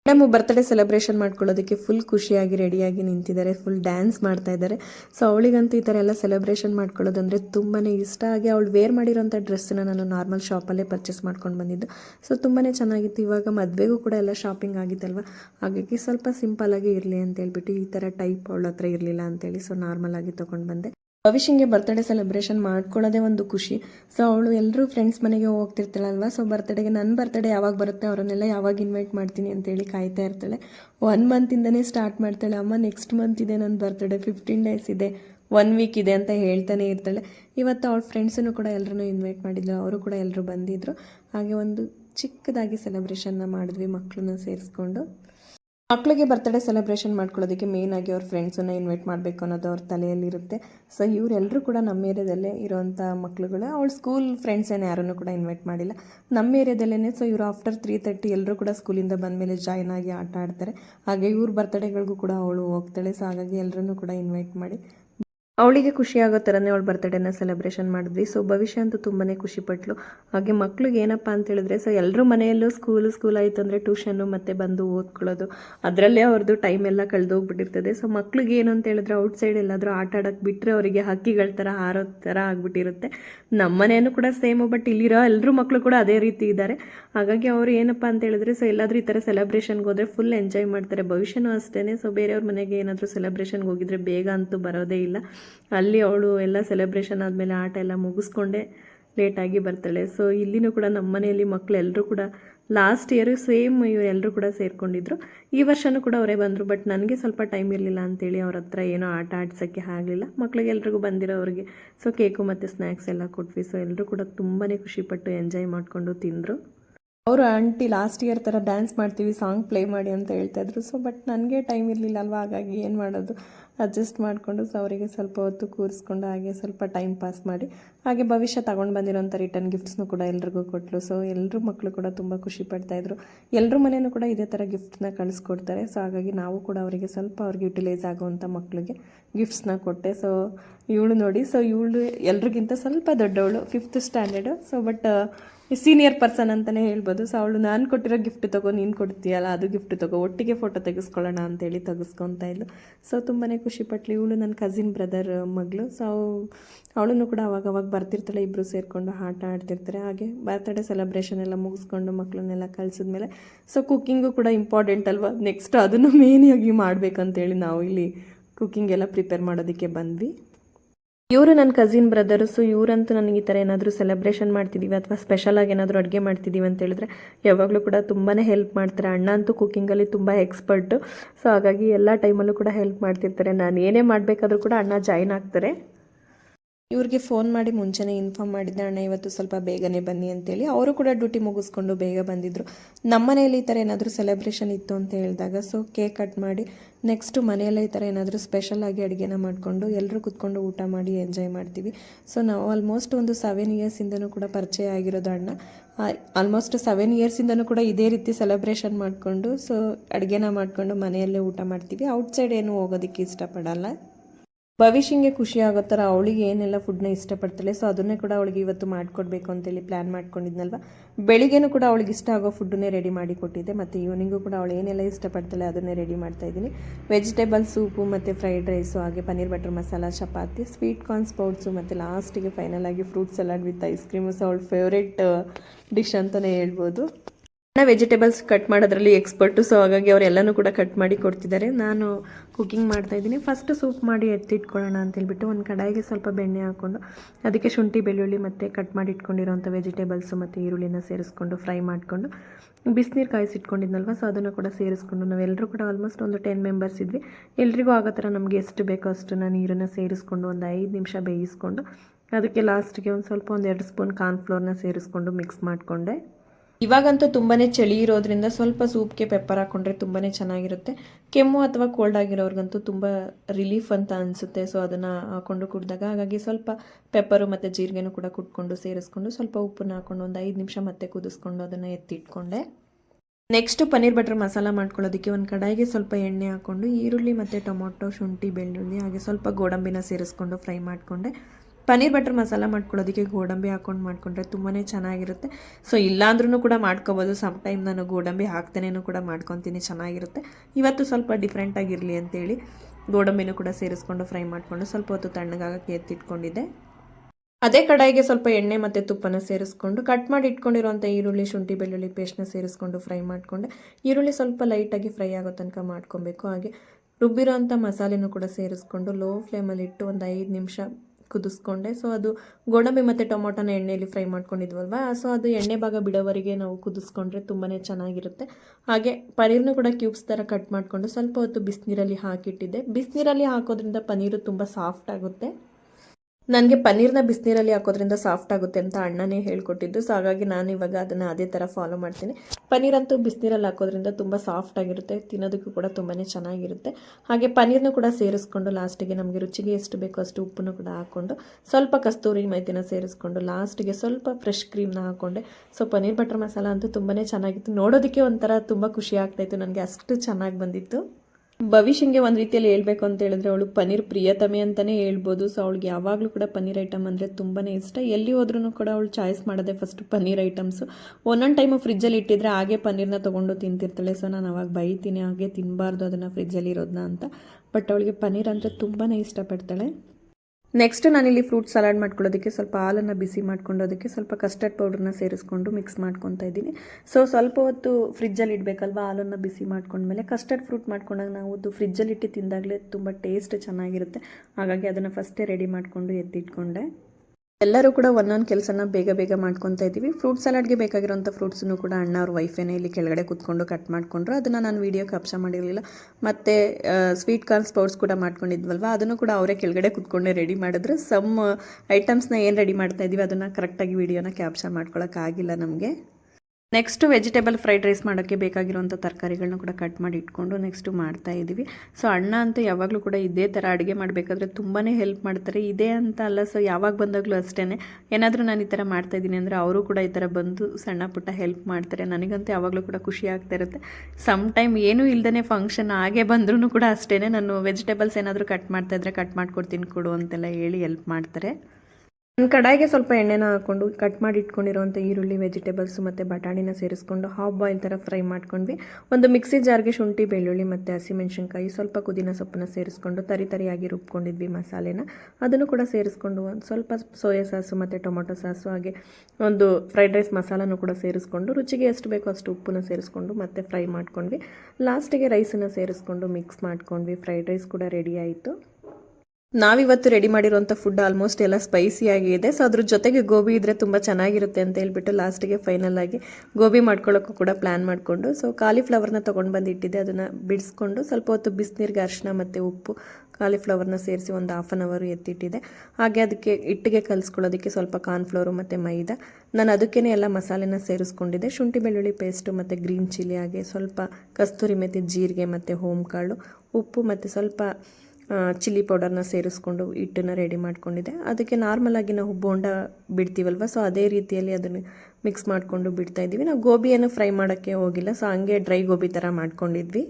ಮೇಡಮು ಬರ್ತ್ಡೇ ಸೆಲೆಬ್ರೇಷನ್ ಮಾಡ್ಕೊಳ್ಳೋದಕ್ಕೆ ಫುಲ್ ಖುಷಿಯಾಗಿ ರೆಡಿಯಾಗಿ ನಿಂತಿದ್ದಾರೆ ಫುಲ್ ಡ್ಯಾನ್ಸ್ ಮಾಡ್ತಾ ಇದ್ದಾರೆ. ಸೊ ಅವಳಿಗಂತೂ ಈ ಥರ ಎಲ್ಲ ಸೆಲೆಬ್ರೇಷನ್ ಮಾಡ್ಕೊಳ್ಳೋದಂದರೆ ತುಂಬಾ ಇಷ್ಟ. ಆಗಿ ಅವಳು ವೇರ್ ಮಾಡಿರೋಂಥ ಡ್ರೆಸ್ಸನ್ನ ನಾನು ನಾರ್ಮಲ್ ಶಾಪಲ್ಲೇ ಪರ್ಚೇಸ್ ಮಾಡ್ಕೊಂಡು ಬಂದಿದ್ದು. ಸೊ ತುಂಬಾ ಚೆನ್ನಾಗಿತ್ತು. ಇವಾಗ ಮದುವೆಗೂ ಕೂಡ ಎಲ್ಲ ಶಾಪಿಂಗ್ ಆಗಿತ್ತಲ್ವ? ಹಾಗಾಗಿ ಸ್ವಲ್ಪ ಸಿಂಪಲ್ ಆಗಿ ಇರಲಿ ಅಂತ ಹೇಳ್ಬಿಟ್ಟು ಈ ಥರ ಟೈಪ್ ಅವಳ ಹತ್ರ ಇರಲಿಲ್ಲ ಅಂತೇಳಿ ಸೊ ನಾರ್ಮಲ್ ಆಗಿ ತೊಗೊಂಡು ಬಂದೆ. ಭವಿಷ್ಯಂಗೆ ಬರ್ತ್ಡೇ ಸೆಲೆಬ್ರೇಷನ್ ಮಾಡ್ಕೊಳ್ಳೋದೇ ಒಂದು ಖುಷಿ. ಸೊ ಅವಳು ಎಲ್ಲರೂ ಫ್ರೆಂಡ್ಸ್ ಮನೆಗೆ ಹೋಗ್ತಿರ್ತಾಳಲ್ವ? ಸೊ ಬರ್ತ್ಡೇಗೆ ನನ್ನ ಬರ್ತ್ಡೇ ಯಾವಾಗ ಬರುತ್ತೆ ಅವರನ್ನೆಲ್ಲ ಯಾವಾಗ ಇನ್ವೈಟ್ ಮಾಡ್ತೀನಿ ಅಂತೇಳಿ ಕಾಯ್ತಾ ಇರ್ತಾಳೆ. ಒನ್ ಮಂತಿಂದನೇ ಸ್ಟಾರ್ಟ್ ಮಾಡ್ತಾಳೆ. ಅಮ್ಮ ನೆಕ್ಸ್ಟ್ ಮಂತ್ ಇದೆ ನನ್ನ ಬರ್ತ್ಡೇ ಫಿಫ್ಟೀನ್ ಡೇಸ್ ಇದೆ ಒನ್ ವೀಕ್ ಇದೆ ಅಂತ ಹೇಳ್ತಾನೆ ಇರ್ತಾಳೆ. ಇವತ್ತು ಅವಳ ಫ್ರೆಂಡ್ಸನ್ನು ಕೂಡ ಎಲ್ಲರೂ ಇನ್ವೈಟ್ ಮಾಡಿದ್ರು ಅವರು ಕೂಡ ಎಲ್ಲರೂ ಬಂದಿದ್ದರು ಹಾಗೆ ಒಂದು ಚಿಕ್ಕದಾಗಿ ಸೆಲೆಬ್ರೇಷನ್ನ ಮಾಡಿದ್ವಿ ಮಕ್ಕಳನ್ನ ಸೇರಿಸ್ಕೊಂಡು. ಮಕ್ಕಳಿಗೆ ಬರ್ತ್ಡೇ ಸೆಲೆಬ್ರೇಷನ್ ಮಾಡ್ಕೊಳ್ಳೋದಕ್ಕೆ ಮೇನ್ ಆಗಿ ಅವ್ರ ಫ್ರೆಂಡ್ಸನ್ನು ಇನ್ವೈಟ್ ಮಾಡಬೇಕು ಅನ್ನೋದು ಅವ್ರ ತಲೆಯಲ್ಲಿರುತ್ತೆ. ಸೊ ಇವರೆಲ್ಲರೂ ಕೂಡ ನಮ್ಮ ಏರಿಯಾದಲ್ಲೇ ಇರೋವಂಥ ಮಕ್ಕಳುಗಳು ಅವಳು ಸ್ಕೂಲ್ ಫ್ರೆಂಡ್ಸೇನು ಯಾರನ್ನು ಕೂಡ ಇನ್ವೈಟ್ ಮಾಡಿಲ್ಲ. ನಮ್ಮ ಏರಿಯಾದಲ್ಲೇ ಸೊ ಇವರು ಆಫ್ಟರ್ ತ್ರೀ ತರ್ಟಿ ಎಲ್ಲರೂ ಕೂಡ ಸ್ಕೂಲಿಂದ ಬಂದಮೇಲೆ ಜಾಯ್ನ್ ಆಗಿ ಆಟ ಆಡ್ತಾರೆ. ಹಾಗೆ ಇವ್ರ ಬರ್ತ್ಡೇಗಳಿಗೂ ಕೂಡ ಅವಳು ಹೋಗ್ತಾಳೆ ಸೊ ಹಾಗಾಗಿ ಎಲ್ಲರನ್ನೂ ಕೂಡ ಇನ್ವೈಟ್ ಮಾಡಿ. ಅವಳಿಗೆ ಖುಷಿ ಆಗೋ ಥರನೇ ಅವಳು ಬರ್ತಡೇನ ಸೆಲೆಬ್ರೇಷನ್ ಮಾಡಿದ್ವಿ. ಸೊ ಭವಿಷ್ಯ ಅಂತೂ ತುಂಬಾ ಖುಷಿಪಟ್ಲು. ಹಾಗೆ ಮಕ್ಳಿಗೆ ಏನಪ್ಪ ಅಂತ ಹೇಳಿದ್ರೆ ಸೊ ಎಲ್ಲರೂ ಮನೆಯಲ್ಲೂ ಸ್ಕೂಲು ಸ್ಕೂಲ್ ಆಯಿತು ಅಂದರೆ ಟ್ಯೂಷನ್ನು ಮತ್ತೆ ಬಂದು ಓದ್ಕೊಳ್ಳೋದು. ಅದರಲ್ಲೇ ಅವ್ರದ್ದು ಟೈಮ್ ಎಲ್ಲ ಕಳೆದೋಗ್ಬಿಟ್ಟಿರ್ತದೆ. ಸೊ ಮಕ್ಳಿಗೆ ಏನು ಅಂತ ಹೇಳಿದ್ರೆ ಔಟ್ ಸೈಡ್ ಎಲ್ಲಾದರೂ ಆಟ ಆಡೋಕ್ಕೆ ಬಿಟ್ಟರೆ ಅವರಿಗೆ ಹಕ್ಕಿಗಳ ಥರ ಹಾರೋ ಥರ ಆಗಿಬಿಟ್ಟಿರುತ್ತೆ. ನಮ್ಮ ಮನೆಯೂ ಕೂಡ ಸೇಮು ಬಟ್ ಇಲ್ಲಿರೋ ಎಲ್ಲರೂ ಮಕ್ಕಳು ಕೂಡ ಅದೇ ರೀತಿ ಇದ್ದಾರೆ. ಹಾಗಾಗಿ ಅವರು ಏನಪ್ಪ ಅಂತ ಹೇಳಿದ್ರೆ ಸೊ ಎಲ್ಲಾದರೂ ಈ ಥರ ಸೆಲೆಬ್ರೇಷನ್ಗೆ ಹೋದರೆ ಫುಲ್ ಎಂಜಾಯ್ ಮಾಡ್ತಾರೆ. ಭವಿಷ್ಯನೂ ಅಷ್ಟೇ ಸೊ ಬೇರೆಯವ್ರ ಮನೆಗೆ ಏನಾದರೂ ಸೆಲೆಬ್ರೇಷನ್ಗೆ ಹೋಗಿದ್ರೆ ಬೇಗ ಅಂತೂ ಬರೋದೇ ಇಲ್ಲ. ಅಲ್ಲಿ ಅವಳು ಎಲ್ಲ ಸೆಲೆಬ್ರೇಷನ್ ಆದಮೇಲೆ ಆಟ ಎಲ್ಲ ಮುಗಿಸ್ಕೊಂಡೆ ಲೇಟಾಗಿ ಬರ್ತಾಳೆ. ಸೊ ಇಲ್ಲಿನೂ ಕೂಡ ನಮ್ಮ ಮನೆಯಲ್ಲಿ ಮಕ್ಕಳು ಎಲ್ಲರೂ ಕೂಡ ಲಾಸ್ಟ್ ಇಯರು ಸೇಮ್ ಇವರೆಲ್ಲರೂ ಕೂಡ ಸೇರಿಕೊಂಡಿದ್ರು. ಈ ವರ್ಷನೂ ಕೂಡ ಅವರೇ ಬಂದರು ಬಟ್ ನನಗೆ ಸ್ವಲ್ಪ ಟೈಮ್ ಇರಲಿಲ್ಲ ಅಂತೇಳಿ ಅವ್ರ ಹತ್ರ ಏನೋ ಆಟ ಆಡ್ಸೋಕ್ಕೆ ಆಗಲಿಲ್ಲ. ಮಕ್ಳಿಗೆ ಬಂದಿರೋ ಅವ್ರಿಗೆ. ಸೊ ಕೇಕು ಮತ್ತು ಸ್ನ್ಯಾಕ್ಸ್ ಎಲ್ಲ ಕೊಟ್ವಿ. ಸೊ ಎಲ್ಲರೂ ಕೂಡ ತುಂಬಾ ಖುಷಿಪಟ್ಟು ಎಂಜಾಯ್ ಮಾಡಿಕೊಂಡು ತಿಂದರು. ಅವರು ಆಂಟಿ ಲಾಸ್ಟ್ ಇಯರ್ ಥರ ಡ್ಯಾನ್ಸ್ ಮಾಡ್ತೀವಿ ಸಾಂಗ್ ಪ್ಲೇ ಮಾಡಿ ಅಂತ ಹೇಳ್ತಾಯಿದ್ರು ಸೊ ಬಟ್ ನನಗೆ ಟೈಮ್ ಇರಲಿಲ್ಲ ಅಲ್ವಾ? ಹಾಗಾಗಿ ಏನು ಮಾಡೋದು? ಅಡ್ಜಸ್ಟ್ ಮಾಡಿಕೊಂಡು ಸೊ ಅವರಿಗೆ ಸ್ವಲ್ಪ ಹೊತ್ತು ಕೂರಿಸ್ಕೊಂಡು ಹಾಗೆ ಸ್ವಲ್ಪ ಟೈಮ್ ಪಾಸ್ ಮಾಡಿ, ಹಾಗೆ ಭವಿಷ್ಯ ತಗೊಂಡು ಬಂದಿರೋಂಥ ರಿಟರ್ನ್ ಗಿಫ್ಟ್ಸ್ನು ಕೂಡ ಎಲ್ರಿಗೂ ಕೊಟ್ಟಲು ಸೊ ಎಲ್ಲರೂ ಮಕ್ಕಳು ಕೂಡ ತುಂಬ ಖುಷಿ ಪಡ್ತಾಯಿದ್ರು ಎಲ್ಲರ ಮನೆಯೂ ಕೂಡ ಇದೇ ಥರ ಗಿಫ್ಟ್ನ ಕಳಿಸ್ಕೊಡ್ತಾರೆ. ಸೊ ಹಾಗಾಗಿ ನಾವು ಕೂಡ ಅವರಿಗೆ ಸ್ವಲ್ಪ ಅವ್ರಿಗೆ ಯುಟಿಲೈಸ್ ಆಗುವಂಥ ಮಕ್ಕಳಿಗೆ ಗಿಫ್ಟ್ಸ್ನ ಕೊಟ್ಟೆ. ಸೊ ಇವಳು ನೋಡಿ ಸೊ ಇವಳು ಎಲ್ರಿಗಿಂತ ಸ್ವಲ್ಪ ದೊಡ್ಡವಳು fifth standard so but senior person ಅಂತಲೇ ಹೇಳ್ಬೋದು. ಸೊ ಅವಳು ನಾನು ಕೊಟ್ಟಿರೋ ಗಿಫ್ಟ್ ತಗೋ, ನೀನು ಕೊಡ್ತೀಯಲ್ಲ, ಅದು ಗಿಫ್ಟ್ ತಗೋ, ಒಟ್ಟಿಗೆ ಫೋಟೋ ತೆಗೆಸ್ಕೊಳ್ಳೋಣ ಅಂತೇಳಿ ತೆಗೆಸ್ಕೊತಾ ಇದ್ಲು. ಸೊ ತುಂಬಾ ಖುಷಿಪಟ್ಲು ಇವಳು ನನ್ನ ಕಸಿನ್ ಬ್ರದರ್ ಮಗಳು. ಸೊ ಅವಳನ್ನು ಕೂಡ ಅವಾಗ ಅವಾಗ ಬರ್ತಿರ್ತಾಳೆ ಇಬ್ಬರು ಸೇರಿಕೊಂಡು ಆಟ ಆಡ್ತಿರ್ತಾರೆ. ಹಾಗೆ ಬರ್ತ್ಡೇ ಸೆಲೆಬ್ರೇಷನ್ ಎಲ್ಲ ಮುಗಿಸ್ಕೊಂಡು ಮಕ್ಕಳನ್ನೆಲ್ಲ ಕಳಿಸಿದ್ಮೇಲೆ ಸೊ ಕುಕ್ಕಿಂಗು ಕೂಡ ಇಂಪಾರ್ಟೆಂಟ್ ಅಲ್ವಾ? ನೆಕ್ಸ್ಟ್ ಅದನ್ನು ಮೇನಿಯಾಗಿ ಮಾಡಬೇಕಂತೇಳಿ ನಾವು ಇಲ್ಲಿ ಕುಕ್ಕಿಂಗ್ ಎಲ್ಲ ಪ್ರಿಪೇರ್ ಮಾಡೋದಕ್ಕೆ ಬಂದ್ವಿ. ಇವರು ನನ್ನ ಕಸಿನ್ ಬ್ರದರ್ಸು ಇವರಂತೂ ನನಗೆ ಈ ಥರ ಏನಾದರೂ ಸೆಲೆಬ್ರೇಷನ್ ಮಾಡ್ತಿದ್ದೀವಿ ಅಥವಾ ಸ್ಪೆಷಲಾಗಿ ಏನಾದರೂ ಅಡುಗೆ ಮಾಡ್ತಿದ್ದೀವಿ ಅಂತ ಹೇಳಿದ್ರೆ ಯಾವಾಗಲೂ ಕೂಡ ತುಂಬಾ ಹೆಲ್ಪ್ ಮಾಡ್ತಾರೆ. ಅಣ್ಣ ಅಂತೂ ಕುಕ್ಕಿಂಗಲ್ಲಿ ತುಂಬ ಎಕ್ಸ್ಪರ್ಟು ಸೊ ಹಾಗಾಗಿ ಎಲ್ಲ ಟೈಮಲ್ಲೂ ಕೂಡ ಹೆಲ್ಪ್ ಮಾಡ್ತಿರ್ತಾರೆ. ನಾನು ಏನೇ ಮಾಡಬೇಕಾದ್ರೂ ಕೂಡ ಅಣ್ಣ ಜಾಯ್ನ್ ಆಗ್ತಾರೆ. ಇವ್ರಿಗೆ ಫೋನ್ ಮಾಡಿ ಮುಂಚೆನೇ ಇನ್ಫಾರ್ಮ್ ಮಾಡಿದ್ದೆ ಅಣ್ಣ, ಇವತ್ತು ಸ್ವಲ್ಪ ಬೇಗನೆ ಬನ್ನಿ ಅಂತೇಳಿ ಅವರು ಕೂಡ ಡ್ಯೂಟಿ ಮುಗಿಸ್ಕೊಂಡು ಬೇಗ ಬಂದಿದ್ದರು ನಮ್ಮ ಮನೆಯಲ್ಲಿ ಈ ಥರ ಏನಾದರೂ ಸೆಲೆಬ್ರೇಷನ್ ಇತ್ತು ಅಂತ ಹೇಳಿದಾಗ ಸೊ ಕೇಕ್ ಕಟ್ ಮಾಡಿ ನೆಕ್ಸ್ಟು ಮನೆಯಲ್ಲೇ ಈ ಥರ ಏನಾದರೂ ಸ್ಪೆಷಲಾಗಿ ಅಡುಗೆನ ಮಾಡಿಕೊಂಡು ಎಲ್ಲರೂ ಕುತ್ಕೊಂಡು ಊಟ ಮಾಡಿ ಎಂಜಾಯ್ ಮಾಡ್ತೀವಿ. ಸೊ ನಾವು ಆಲ್ಮೋಸ್ಟ್ ಒಂದು ಸೆವೆನ್ ಇಯರ್ಸಿಂದನೂ ಕೂಡ ಪರಿಚಯ ಆಗಿರೋದು ಅಣ್ಣ. ಆಲ್ಮೋಸ್ಟ್ ಸೆವೆನ್ ಇಯರ್ಸಿಂದನೂ ಕೂಡ ಇದೇ ರೀತಿ ಸೆಲೆಬ್ರೇಷನ್ ಮಾಡಿಕೊಂಡು ಸೊ ಅಡುಗೆನ ಮಾಡಿಕೊಂಡು ಮನೆಯಲ್ಲೇ ಊಟ ಮಾಡ್ತೀವಿ. ಔಟ್ಸೈಡ್ ಏನು ಹೋಗೋದಕ್ಕೆ ಇಷ್ಟಪಡಲ್ಲ. ಭವಿಷ್ಯಂಗೆ ಖುಷಿ ಆಗೋ ಥರ ಅವಳಿಗೆ ಏನೆಲ್ಲ ಫುಡ್ನ ಇಷ್ಟಪಡ್ತಾಳೆ ಸೊ ಅದನ್ನೇ ಕೂಡ ಅವಳಿಗೆ ಇವತ್ತು ಮಾಡಿಕೊಡ್ಬೇಕು ಅಂತೇಳಿ ಪ್ಲ್ಯಾನ್ ಮಾಡ್ಕೊಂಡಿದ್ನಲ್ವ? ಬೆಳಿಗ್ಗೆನೂ ಕೂಡ ಅವಳಿಗೆ ಇಷ್ಟ ಆಗೋ ಫುಡ್ಡನ್ನೇ ರೆಡಿ ಮಾಡಿ ಕೊಟ್ಟಿದ್ದೆ, ಮತ್ತು ಈವ್ನಿಂಗು ಕೂಡ ಅವಳು ಏನೆಲ್ಲ ಇಷ್ಟಪಡ್ತಾಳೆ ಅದನ್ನೇ ರೆಡಿ ಮಾಡ್ತಾ ಇದ್ದೀನಿ. ವೆಜಿಟೇಬಲ್ ಸೂಪು ಮತ್ತು ಫ್ರೈಡ್ ರೈಸು ಹಾಗೆ paneer butter masala, chapati sweet corn sprouts ಮತ್ತು ಲಾಸ್ಟಿಗೆ ಫೈನಲ್ ಆಗಿ fruit salad with ice cream so ಅವಳ ಫೇವ್ರೇಟ್ ಡಿಶ್ ಅಂತಲೇ ಹೇಳ್ಬೋದು. ಅಣ್ಣ ವೆಜಿಟೇಬಲ್ಸ್ ಕಟ್ ಮಾಡೋದ್ರಲ್ಲಿ ಎಕ್ಸ್ಪರ್ಟು ಸೊ ಹಾಗಾಗಿ ಅವರೆಲ್ಲನೂ ಕೂಡ ಕಟ್ ಮಾಡಿ ಕೊಡ್ತಿದ್ದಾರೆ. ನಾನು ಕುಕಿಂಗ್ ಮಾಡ್ತಾ ಇದ್ದೀನಿ. ಫಸ್ಟ್ ಸೂಪ್ ಮಾಡಿ ಎತ್ತಿಟ್ಕೊಳ್ಳೋಣ ಅಂತೇಳ್ಬಿಟ್ಟು ಒಂದು ಕಡಾಯಿಗೆ ಸ್ವಲ್ಪ ಬೆಣ್ಣೆ ಹಾಕ್ಕೊಂಡು, ಅದಕ್ಕೆ ಶುಂಠಿ, ಬೆಳ್ಳುಳ್ಳಿ ಮತ್ತು ಕಟ್ ಮಾಡಿ ಇಟ್ಕೊಂಡಿರೋಂಥ ವೆಜಿಟೇಬಲ್ಸು ಮತ್ತು ಈರುಳ್ಳಿನ ಸೇರಿಸ್ಕೊಂಡು ಫ್ರೈ ಮಾಡಿಕೊಂಡು, ಬಿಸಿನೀರು ಕಾಯಿಸಿಟ್ಕೊಂಡಿದ್ನಲ್ವ ಸೊ ಅದನ್ನು ಕೂಡ ಸೇರಿಸ್ಕೊಂಡು ನಾವೆಲ್ಲರೂ ಕೂಡ ಆಲ್ಮೋಸ್ಟ್ ಒಂದು ಟೆನ್ ಮೆಂಬರ್ಸ್ ಇದ್ವಿ. ಎಲ್ರಿಗೂ ಆಗೋ ಥರ ನಮಗೆ ಎಷ್ಟು ಬೇಕೋ ಅಷ್ಟು ನಾನು ನೀರನ್ನು ಸೇರಿಸ್ಕೊಂಡು ಒಂದು ಐದು ನಿಮಿಷ ಬೇಯಿಸ್ಕೊಂಡು, ಅದಕ್ಕೆ ಲಾಸ್ಟಿಗೆ ಒಂದು ಸ್ವಲ್ಪ ಒಂದು ಎರಡು ಸ್ಪೂನ್ ಕಾರ್ನ್ಫ್ಲೋರ್ನ ಸೇರಿಸ್ಕೊಂಡು ಮಿಕ್ಸ್ ಮಾಡಿಕೊಂಡೆ. ಇವಾಗಂತೂ ತುಂಬಾ ಚಳಿ ಇರೋದ್ರಿಂದ ಸ್ವಲ್ಪ ಸೂಪ್ಗೆ ಪೆಪ್ಪರ್ ಹಾಕ್ಕೊಂಡ್ರೆ ತುಂಬಾ ಚೆನ್ನಾಗಿರುತ್ತೆ. ಕೆಮ್ಮು ಅಥವಾ ಕೋಲ್ಡ್ ಆಗಿರೋರ್ಗಂತೂ ತುಂಬ ರಿಲೀಫ್ ಅಂತ ಅನಿಸುತ್ತೆ. ಸೊ ಅದನ್ನು ಹಾಕ್ಕೊಂಡು ಕುಡಿದಾಗ ಹಾಗಾಗಿ ಸ್ವಲ್ಪ ಪೆಪ್ಪರು ಮತ್ತು ಜೀರಿಗೆನೂ ಕೂಡ ಕುಟ್ಕೊಂಡು ಸೇರಿಸ್ಕೊಂಡು ಸ್ವಲ್ಪ ಉಪ್ಪನ್ನ ಹಾಕ್ಕೊಂಡು ಒಂದು ಐದು ನಿಮಿಷ ಮತ್ತೆ ಕುದಿಸ್ಕೊಂಡು ಅದನ್ನು ಎತ್ತಿಟ್ಕೊಂಡೆ. ನೆಕ್ಸ್ಟು ಪನ್ನೀರ್ ಬಟರ್ ಮಸಾಲ ಮಾಡ್ಕೊಳ್ಳೋದಕ್ಕೆ ಒಂದು ಕಡಾಯಿಗೆ ಸ್ವಲ್ಪ ಎಣ್ಣೆ ಹಾಕ್ಕೊಂಡು ಈರುಳ್ಳಿ ಮತ್ತು ಟೊಮೊಟೊ, ಶುಂಠಿ, ಬೆಳ್ಳುಳ್ಳಿ ಹಾಗೆ ಸ್ವಲ್ಪ ಗೋಡಂಬಿನ ಸೇರಿಸ್ಕೊಂಡು ಫ್ರೈ ಮಾಡಿಕೊಂಡೆ. ಪನ್ನೀರ್ ಬಟರ್ ಮಸಾಲ ಮಾಡ್ಕೊಳ್ಳೋದಕ್ಕೆ ಗೋಡಂಬಿ ಹಾಕೊಂಡು ಮಾಡ್ಕೊಂಡ್ರೆ ತುಂಬಾ ಚೆನ್ನಾಗಿರುತ್ತೆ. ಸೊ ಇಲ್ಲಾಂದ್ರೂ ಕೂಡ ಮಾಡ್ಕೋಬೋದು. ಸಮ್ ಟೈಮ್ ನಾನು ಗೋಡಂಬಿ ಹಾಕ್ತೇನೇನು ಕೂಡ ಮಾಡ್ಕೊತೀನಿ. ಚೆನ್ನಾಗಿರುತ್ತೆ. ಇವತ್ತು ಸ್ವಲ್ಪ ಡಿಫ್ರೆಂಟಾಗಿರಲಿ ಅಂತೇಳಿ ಗೋಡಂಬಿನೂ ಕೂಡ ಸೇರಿಸ್ಕೊಂಡು ಫ್ರೈ ಮಾಡಿಕೊಂಡು ಸ್ವಲ್ಪ ಹೊತ್ತು ತಣ್ಣಗಾಗಕ್ಕೆ ಎತ್ತಿಟ್ಕೊಂಡಿದ್ದೆ ಅದೇ ಕಡಾಯಿಗೆ ಸ್ವಲ್ಪ ಎಣ್ಣೆ ಮತ್ತು ತುಪ್ಪನ ಸೇರಿಸ್ಕೊಂಡು ಕಟ್ ಮಾಡಿ ಇಟ್ಕೊಂಡಿರುವಂಥ ಈರುಳ್ಳಿ, ಶುಂಠಿ, ಬೆಳ್ಳುಳ್ಳಿ ಪೇಸ್ಟ್ನ ಸೇರಿಸ್ಕೊಂಡು ಫ್ರೈ ಮಾಡಿಕೊಂಡು. ಈರುಳ್ಳಿ ಸ್ವಲ್ಪ ಲೈಟಾಗಿ ಫ್ರೈ ಆಗೋ ತನಕ ಮಾಡ್ಕೊಬೇಕು. ಹಾಗೆ ರುಬ್ಬಿರೋಂಥ ಮಸಾಲೆನೂ ಕೂಡ ಸೇರಿಸ್ಕೊಂಡು ಲೋ ಫ್ಲೇಮಲ್ಲಿ ಇಟ್ಟು ಒಂದು ಐದು ನಿಮಿಷ ಕುದಿಸ್ಕೊಂಡೆ. ಸೊ ಅದು ಗೋಡಂಬಿ ಮತ್ತು ಟೊಮೊಟೊನ ಎಣ್ಣೆಯಲ್ಲಿ ಫ್ರೈ ಮಾಡ್ಕೊಂಡಿದ್ವಲ್ವ? ಸೊ ಅದು ಎಣ್ಣೆ ಭಾಗ ಬಿಡೋವರೆಗೆ ನಾವು ಕುದಿಸ್ಕೊಂಡ್ರೆ ತುಂಬಾ ಚೆನ್ನಾಗಿರುತ್ತೆ. ಹಾಗೆ ಪನ್ನೀರ್ನು ಕೂಡ ಕ್ಯೂಬ್ಸ್ ಥರ ಕಟ್ ಮಾಡಿಕೊಂಡು ಸ್ವಲ್ಪ ಹೊತ್ತು ಬಿಸಿನೀರಲ್ಲಿ ಹಾಕಿಟ್ಟಿದ್ದೆ. ಬಿಸಿನೀರಲ್ಲಿ ಹಾಕೋದ್ರಿಂದ ಪನೀರು ತುಂಬ ಸಾಫ್ಟ್ ಆಗುತ್ತೆ. ನನಗೆ ಪನ್ನೀರ್ನ ಬಿಸಿನೀರಲ್ಲಿ ಹಾಕೋದ್ರಿಂದ ಸಾಫ್ಟ್ ಆಗುತ್ತೆ ಅಂತ ಅಣ್ಣನೇ ಹೇಳ್ಕೊಟ್ಟಿದ್ದು. ಸೊ ಹಾಗಾಗಿ ನಾನು ಇವಾಗ ಅದನ್ನು ಅದೇ ಥರ ಫಾಲೋ ಮಾಡ್ತೀನಿ. ಪನ್ನೀರ್ ಅಂತೂ ಬಿಸಿನೀರಲ್ಲಿ ಹಾಕೋದ್ರಿಂದ ತುಂಬ ಸಾಫ್ಟ್ ಆಗಿರುತ್ತೆ, ತಿನ್ನೋದಕ್ಕೂ ಕೂಡ ತುಂಬಾ ಚೆನ್ನಾಗಿರುತ್ತೆ. ಹಾಗೆ ಪನ್ನೀರ್ನ ಕೂಡ ಸೇರಿಸ್ಕೊಂಡು ಲಾಸ್ಟಿಗೆ ನಮಗೆ ರುಚಿಗೆ ಎಷ್ಟು ಬೇಕೋ ಅಷ್ಟು ಉಪ್ಪನ್ನು ಕೂಡ ಹಾಕ್ಕೊಂಡು ಸ್ವಲ್ಪ ಕಸ್ತೂರಿ ಮೈದಿನ ಸೇರಿಸ್ಕೊಂಡು ಲಾಸ್ಟಿಗೆ ಸ್ವಲ್ಪ ಫ್ರೆಶ್ ಕ್ರೀಮ್ನ ಹಾಕ್ಕೊಂಡೆ ಸೊ ಪನ್ನೀರ್ ಬಟರ್ ಮಸಾಲ ಅಂತೂ ತುಂಬಾ ಚೆನ್ನಾಗಿತ್ತು. ನೋಡೋದಕ್ಕೆ ಒಂಥರ ತುಂಬ ಖುಷಿ ಆಗ್ತಾಯಿತ್ತು ನನಗೆ ಅಷ್ಟು ಚೆನ್ನಾಗಿ ಬಂದಿತ್ತು. ಭವಿಷ್ಯಂಗೆ ಒಂದು ರೀತಿಯಲ್ಲಿ ಹೇಳ್ಬೇಕು ಅಂತ ಹೇಳಿದ್ರೆ ಅವಳು ಪನ್ನೀರ್ ಪ್ರಿಯತಮೆ ಅಂತಲೇ ಹೇಳ್ಬೋದು. ಸೊ ಅವಳಿಗೆ ಯಾವಾಗಲೂ ಕೂಡ ಪನ್ನೀರ್ ಐಟಮ್ ಅಂದರೆ ತುಂಬಾ ಇಷ್ಟ. ಎಲ್ಲಿ ಹೋದ್ರೂ ಕೂಡ ಅವಳು ಚಾಯ್ಸ್ ಮಾಡೋದೆ ಫಸ್ಟು ಪನ್ನೀರ್ ಐಟಮ್ಸು ಒಂದೊಂದು ಟೈಮು ಫ್ರಿಜ್ಜಲ್ಲಿ ಇಟ್ಟಿದ್ರೆ ಹಾಗೆ ಪನ್ನೀರ್ನ ತೊಗೊಂಡು ತಿಂತಿರ್ತಾಳೆ. ಸೊ ನಾನು ಅವಾಗ ಬೈತೀನಿ, ಹಾಗೆ ತಿನ್ನಬಾರ್ದು ಅದನ್ನು ಫ್ರಿಜ್ಜಲ್ಲಿ ಇರೋದನ್ನ ಅಂತ. ಬಟ್ ಅವಳಿಗೆ ಪನ್ನೀರ್ ಅಂದರೆ ತುಂಬಾ ಇಷ್ಟಪಡ್ತಾಳೆ. ನೆಕ್ಸ್ಟ್ ನಾನಿಲ್ಲಿ ಫ್ರೂಟ್ ಸಲಾಡ್ ಮಾಡ್ಕೊಳ್ಳೋದಕ್ಕೆ ಸ್ವಲ್ಪ ಹಾಲನ್ನು ಬಿಸಿ ಮಾಡ್ಕೊಂಡು ಅದಕ್ಕೆ ಸ್ವಲ್ಪ ಕಸ್ಟರ್ಡ್ ಪೌಡ್ರನ್ನ ಸೇರಿಸ್ಕೊಂಡು ಮಿಕ್ಸ್ ಮಾಡ್ಕೊತಾ ಇದ್ದೀನಿ. ಸೊ ಸ್ವಲ್ಪ ಹೊತ್ತು ಫ್ರಿಜ್ಜಲ್ಲಿ ಇಡಬೇಕಲ್ವ? ಹಾಲನ್ನು ಬಿಸಿ ಮಾಡ್ಕೊಂಡ್ಮೇಲೆ ಕಸ್ಟರ್ಡ್ ಫ್ರೂಟ್ ಮಾಡ್ಕೊಂಡಾಗ ನಾವು ಫ್ರಿಜ್ಜಲ್ಲಿ ಇಟ್ಟು ತಿಂದಾಗಲೇ ತುಂಬ ಟೇಸ್ಟ್ ಚೆನ್ನಾಗಿರುತ್ತೆ. ಹಾಗಾಗಿ ಅದನ್ನು ಫಸ್ಟೇ ರೆಡಿ ಮಾಡಿಕೊಂಡು ಎತ್ತಿಟ್ಕೊಂಡೆ. ಎಲ್ಲರೂ ಕೂಡ ಒಂದೊಂದು ಕೆಲಸನ ಬೇಗ ಬೇಗ ಮಾಡ್ಕೊತಾ ಇದ್ದೀವಿ. ಫ್ರೂಟ್ ಸಲಾಡ್ಗೆ ಬೇಕಾಗಿರುವಂಥ ಫ್ರೂಟ್ಸನ್ನು ಕೂಡ ಅಣ್ಣ ಅವ್ರ ವೈಫೇನೇ ಇಲ್ಲಿ ಕೆಳಗಡೆ ಕೂತ್ಕೊಂಡು ಕಟ್ ಮಾಡಿಕೊಂಡ್ರು. ಅದನ್ನು ನಾನು ವೀಡಿಯೋ ಕ್ಯಾಪ್ಚರ್ ಮಾಡಿರಲಿಲ್ಲ. ಮತ್ತು ಸ್ವೀಟ್ ಕಾರ್ನ್ ಸ್ಪೌಟ್ಸ್ ಕೂಡ ಮಾಡ್ಕೊಂಡಿದ್ವಲ್ವ? ಅದನ್ನು ಕೂಡ ಅವರೇ ಕೆಳಗಡೆ ಕೂತ್ಕೊಂಡೆ ರೆಡಿ ಮಾಡಿದ್ರು. ಸಮ್ ಐಟಮ್ಸ್ನ ಏನು ರೆಡಿ ಮಾಡ್ತಾ ಇದ್ದೀವಿ ಅದನ್ನು ಕರೆಕ್ಟಾಗಿ ವೀಡಿಯೋನ ಕ್ಯಾಪ್ಚರ್ ಮಾಡ್ಕೊಳ್ಳೋಕ್ಕಾಗಿಲ್ಲ ನಮಗೆ. ನೆಕ್ಸ್ಟು ವೆಜಿಟೇಬಲ್ ಫ್ರೈಡ್ ರೈಸ್ ಮಾಡೋಕ್ಕೆ ಬೇಕಾಗಿರುವಂಥ ತರಕಾರಿಗಳನ್ನ ಕೂಡ ಕಟ್ ಮಾಡಿ ಇಟ್ಕೊಂಡು ನೆಕ್ಸ್ಟು ಮಾಡ್ತಾ ಇದ್ದೀವಿ. ಸೊ, ಅಣ್ಣ ಅಂತ ಯಾವಾಗಲೂ ಕೂಡ ಇದೇ ಥರ ಅಡುಗೆ ಮಾಡಬೇಕಾದ್ರೆ ತುಂಬಾ ಹೆಲ್ಪ್ ಮಾಡ್ತಾರೆ. ಇದೇ ಅಂತ ಅಲ್ಲ, ಸೊ, ಯಾವಾಗ ಬಂದಾಗಲೂ ಅಷ್ಟೇ. ಏನಾದರೂ ನಾನು ಈ ಥರ ಮಾಡ್ತಾ ಇದ್ದೀನಿ ಅಂದರೆ ಅವರು ಕೂಡ ಈ ಥರ ಬಂದು ಸಣ್ಣ ಪುಟ್ಟ ಹೆಲ್ಪ್ ಮಾಡ್ತಾರೆ. ನನಗಂತೂ ಯಾವಾಗಲೂ ಕೂಡ ಖುಷಿ ಆಗ್ತಾ ಇರುತ್ತೆ. ಸಮ್ ಟೈಮ್ ಏನೂ ಇಲ್ಲದೇ ಫಂಕ್ಷನ್ ಹಾಗೆ ಬಂದ್ರೂ ಕೂಡ ಅಷ್ಟೇ ನಾನು ವೆಜಿಟೇಬಲ್ಸ್ ಏನಾದರೂ ಕಟ್ ಮಾಡ್ತಾ ಇದ್ರೆ ಕಟ್ ಮಾಡ್ಕೊಡ್ತೀನಿ ಕೊಡು ಅಂತೆಲ್ಲ ಹೇಳಿ ಹೆಲ್ಪ್ ಮಾಡ್ತಾರೆ. ಕಡಾಯಿಗೆ ಸ್ವಲ್ಪ ಎಣ್ಣೆನ ಹಾಕ್ಕೊಂಡು ಕಟ್ ಮಾಡಿ ಇಟ್ಕೊಂಡಿರುವಂಥ ಈರುಳ್ಳಿ ವೆಜಿಟೇಬಲ್ಸ್ ಮತ್ತು ಬಟಾಣಿನ ಸೇರಿಸ್ಕೊಂಡು ಹಾಫ್ ಬಾಯ್ಲ್ ಥರ ಫ್ರೈ ಮಾಡ್ಕೊಂಡ್ವಿ. ಒಂದು ಮಿಕ್ಸಿ ಜಾರ್ಗೆ ಶುಂಠಿ, ಬೆಳ್ಳುಳ್ಳಿ ಮತ್ತು ಹಸಿಮೆಣ್ಸಿನ್ಕಾಯಿ, ಸ್ವಲ್ಪ ಪುದೀನ ಸೊಪ್ಪನ್ನ ಸೇರಿಸ್ಕೊಂಡು ತರಿ ತರಿಯಾಗಿ ರುಬ್ಕೊಂಡಿದ್ವಿ ಮಸಾಲೆನ. ಅದನ್ನು ಕೂಡ ಸೇರಿಸ್ಕೊಂಡು ಒಂದು ಸ್ವಲ್ಪ ಸೋಯಾ ಸಾಸು ಮತ್ತು ಟೊಮೊಟೊ ಸಾಸು ಹಾಗೆ ಒಂದು ಫ್ರೈಡ್ ರೈಸ್ ಮಸಾಲನೂ ಕೂಡ ಸೇರಿಸ್ಕೊಂಡು ರುಚಿಗೆ ಎಷ್ಟು ಬೇಕೋ ಅಷ್ಟು ಉಪ್ಪನ್ನ ಸೇರಿಸ್ಕೊಂಡು ಮತ್ತೆ ಫ್ರೈ ಮಾಡ್ಕೊಂಡ್ವಿ. ಲಾಸ್ಟಿಗೆ ರೈಸನ್ನು ಸೇರಿಸ್ಕೊಂಡು ಮಿಕ್ಸ್ ಮಾಡ್ಕೊಂಡ್ವಿ. ಫ್ರೈಡ್ ರೈಸ್ ಕೂಡ ರೆಡಿ ಆಯಿತು. ನಾವಿವತ್ತು ರೆಡಿ ಮಾಡಿರುವಂಥ ಫುಡ್ ಆಲ್ಮೋಸ್ಟ್ ಎಲ್ಲ ಸ್ಪೈಸಿಯಾಗಿ ಇದೆ. ಸೊ ಅದ್ರ ಜೊತೆಗೆ ಗೋಬಿ ಇದ್ದರೆ ತುಂಬ ಚೆನ್ನಾಗಿರುತ್ತೆ ಅಂತ ಹೇಳ್ಬಿಟ್ಟು ಲಾಸ್ಟಿಗೆ ಫೈನಲ್ ಆಗಿ ಗೋಬಿ ಮಾಡ್ಕೊಳ್ಳೋಕ್ಕೂ ಕೂಡ ಪ್ಲ್ಯಾನ್ ಮಾಡಿಕೊಂಡು ಸೊ ಕಾಲಿಫ್ಲವರ್ನ ತೊಗೊಂಡು ಬಂದಿಟ್ಟಿದ್ದೆ ಅದನ್ನು ಬಿಡಿಸ್ಕೊಂಡು ಸ್ವಲ್ಪ ಹೊತ್ತು ಬಿಸಿನೀರಿಗೆ ಅರಿಶಿನ ಮತ್ತು ಉಪ್ಪು ಕಾಲಿಫ್ಲವರ್ನ ಸೇರಿಸಿ ಒಂದು ಹಾಫ್ ಆನ್ ಅವರು ಎತ್ತಿಟ್ಟಿದೆ ಹಾಗೆ ಅದಕ್ಕೆ ಇಟ್ಟಿಗೆ ಕಲಿಸ್ಕೊಳ್ಳೋದಕ್ಕೆ ಸ್ವಲ್ಪ ಕಾರ್ನ್ಫ್ಲೋರು ಮತ್ತು ಮೈದಾ. ನಾನು ಅದಕ್ಕೇ ಎಲ್ಲ ಮಸಾಲೆನ ಸೇರಿಸ್ಕೊಂಡಿದ್ದೆ. ಶುಂಠಿ ಬೆಳ್ಳುಳ್ಳಿ ಪೇಸ್ಟು ಮತ್ತು ಗ್ರೀನ್ ಚಿಲ್ಲಿ ಹಾಗೆ ಸ್ವಲ್ಪ ಕಸ್ತೂರಿ ಮೆಥಿ ಜೀರಿಗೆ ಮತ್ತು ಹೋಮ್ ಕಾಳು, ಉಪ್ಪು ಮತ್ತು ಸ್ವಲ್ಪ ಚಿಲ್ಲಿ ಪೌಡರ್ನ ಸೇರಿಸ್ಕೊಂಡು ಹಿಟ್ಟನ್ನು ರೆಡಿ ಮಾಡ್ಕೊಂಡಿದ್ದೆ. ಅದಕ್ಕೆ ನಾರ್ಮಲಾಗಿ ನಾವು ಬೋಂಡ ಬಿಡ್ತೀವಲ್ವ? ಸೊ ಅದೇ ರೀತಿಯಲ್ಲಿ ಅದನ್ನು ಮಿಕ್ಸ್ ಮಾಡಿಕೊಂಡು ಬಿಡ್ತಾ ಇದ್ದೀವಿ. ನಾವು ಗೋಬಿಯನ್ನು ಫ್ರೈ ಮಾಡೋಕ್ಕೆ ಹೋಗಿಲ್ಲ. ಸೊ ಹಂಗೆ ಡ್ರೈ ಗೋಬಿ ಥರ ಮಾಡ್ಕೊಂಡಿದ್ವಿ.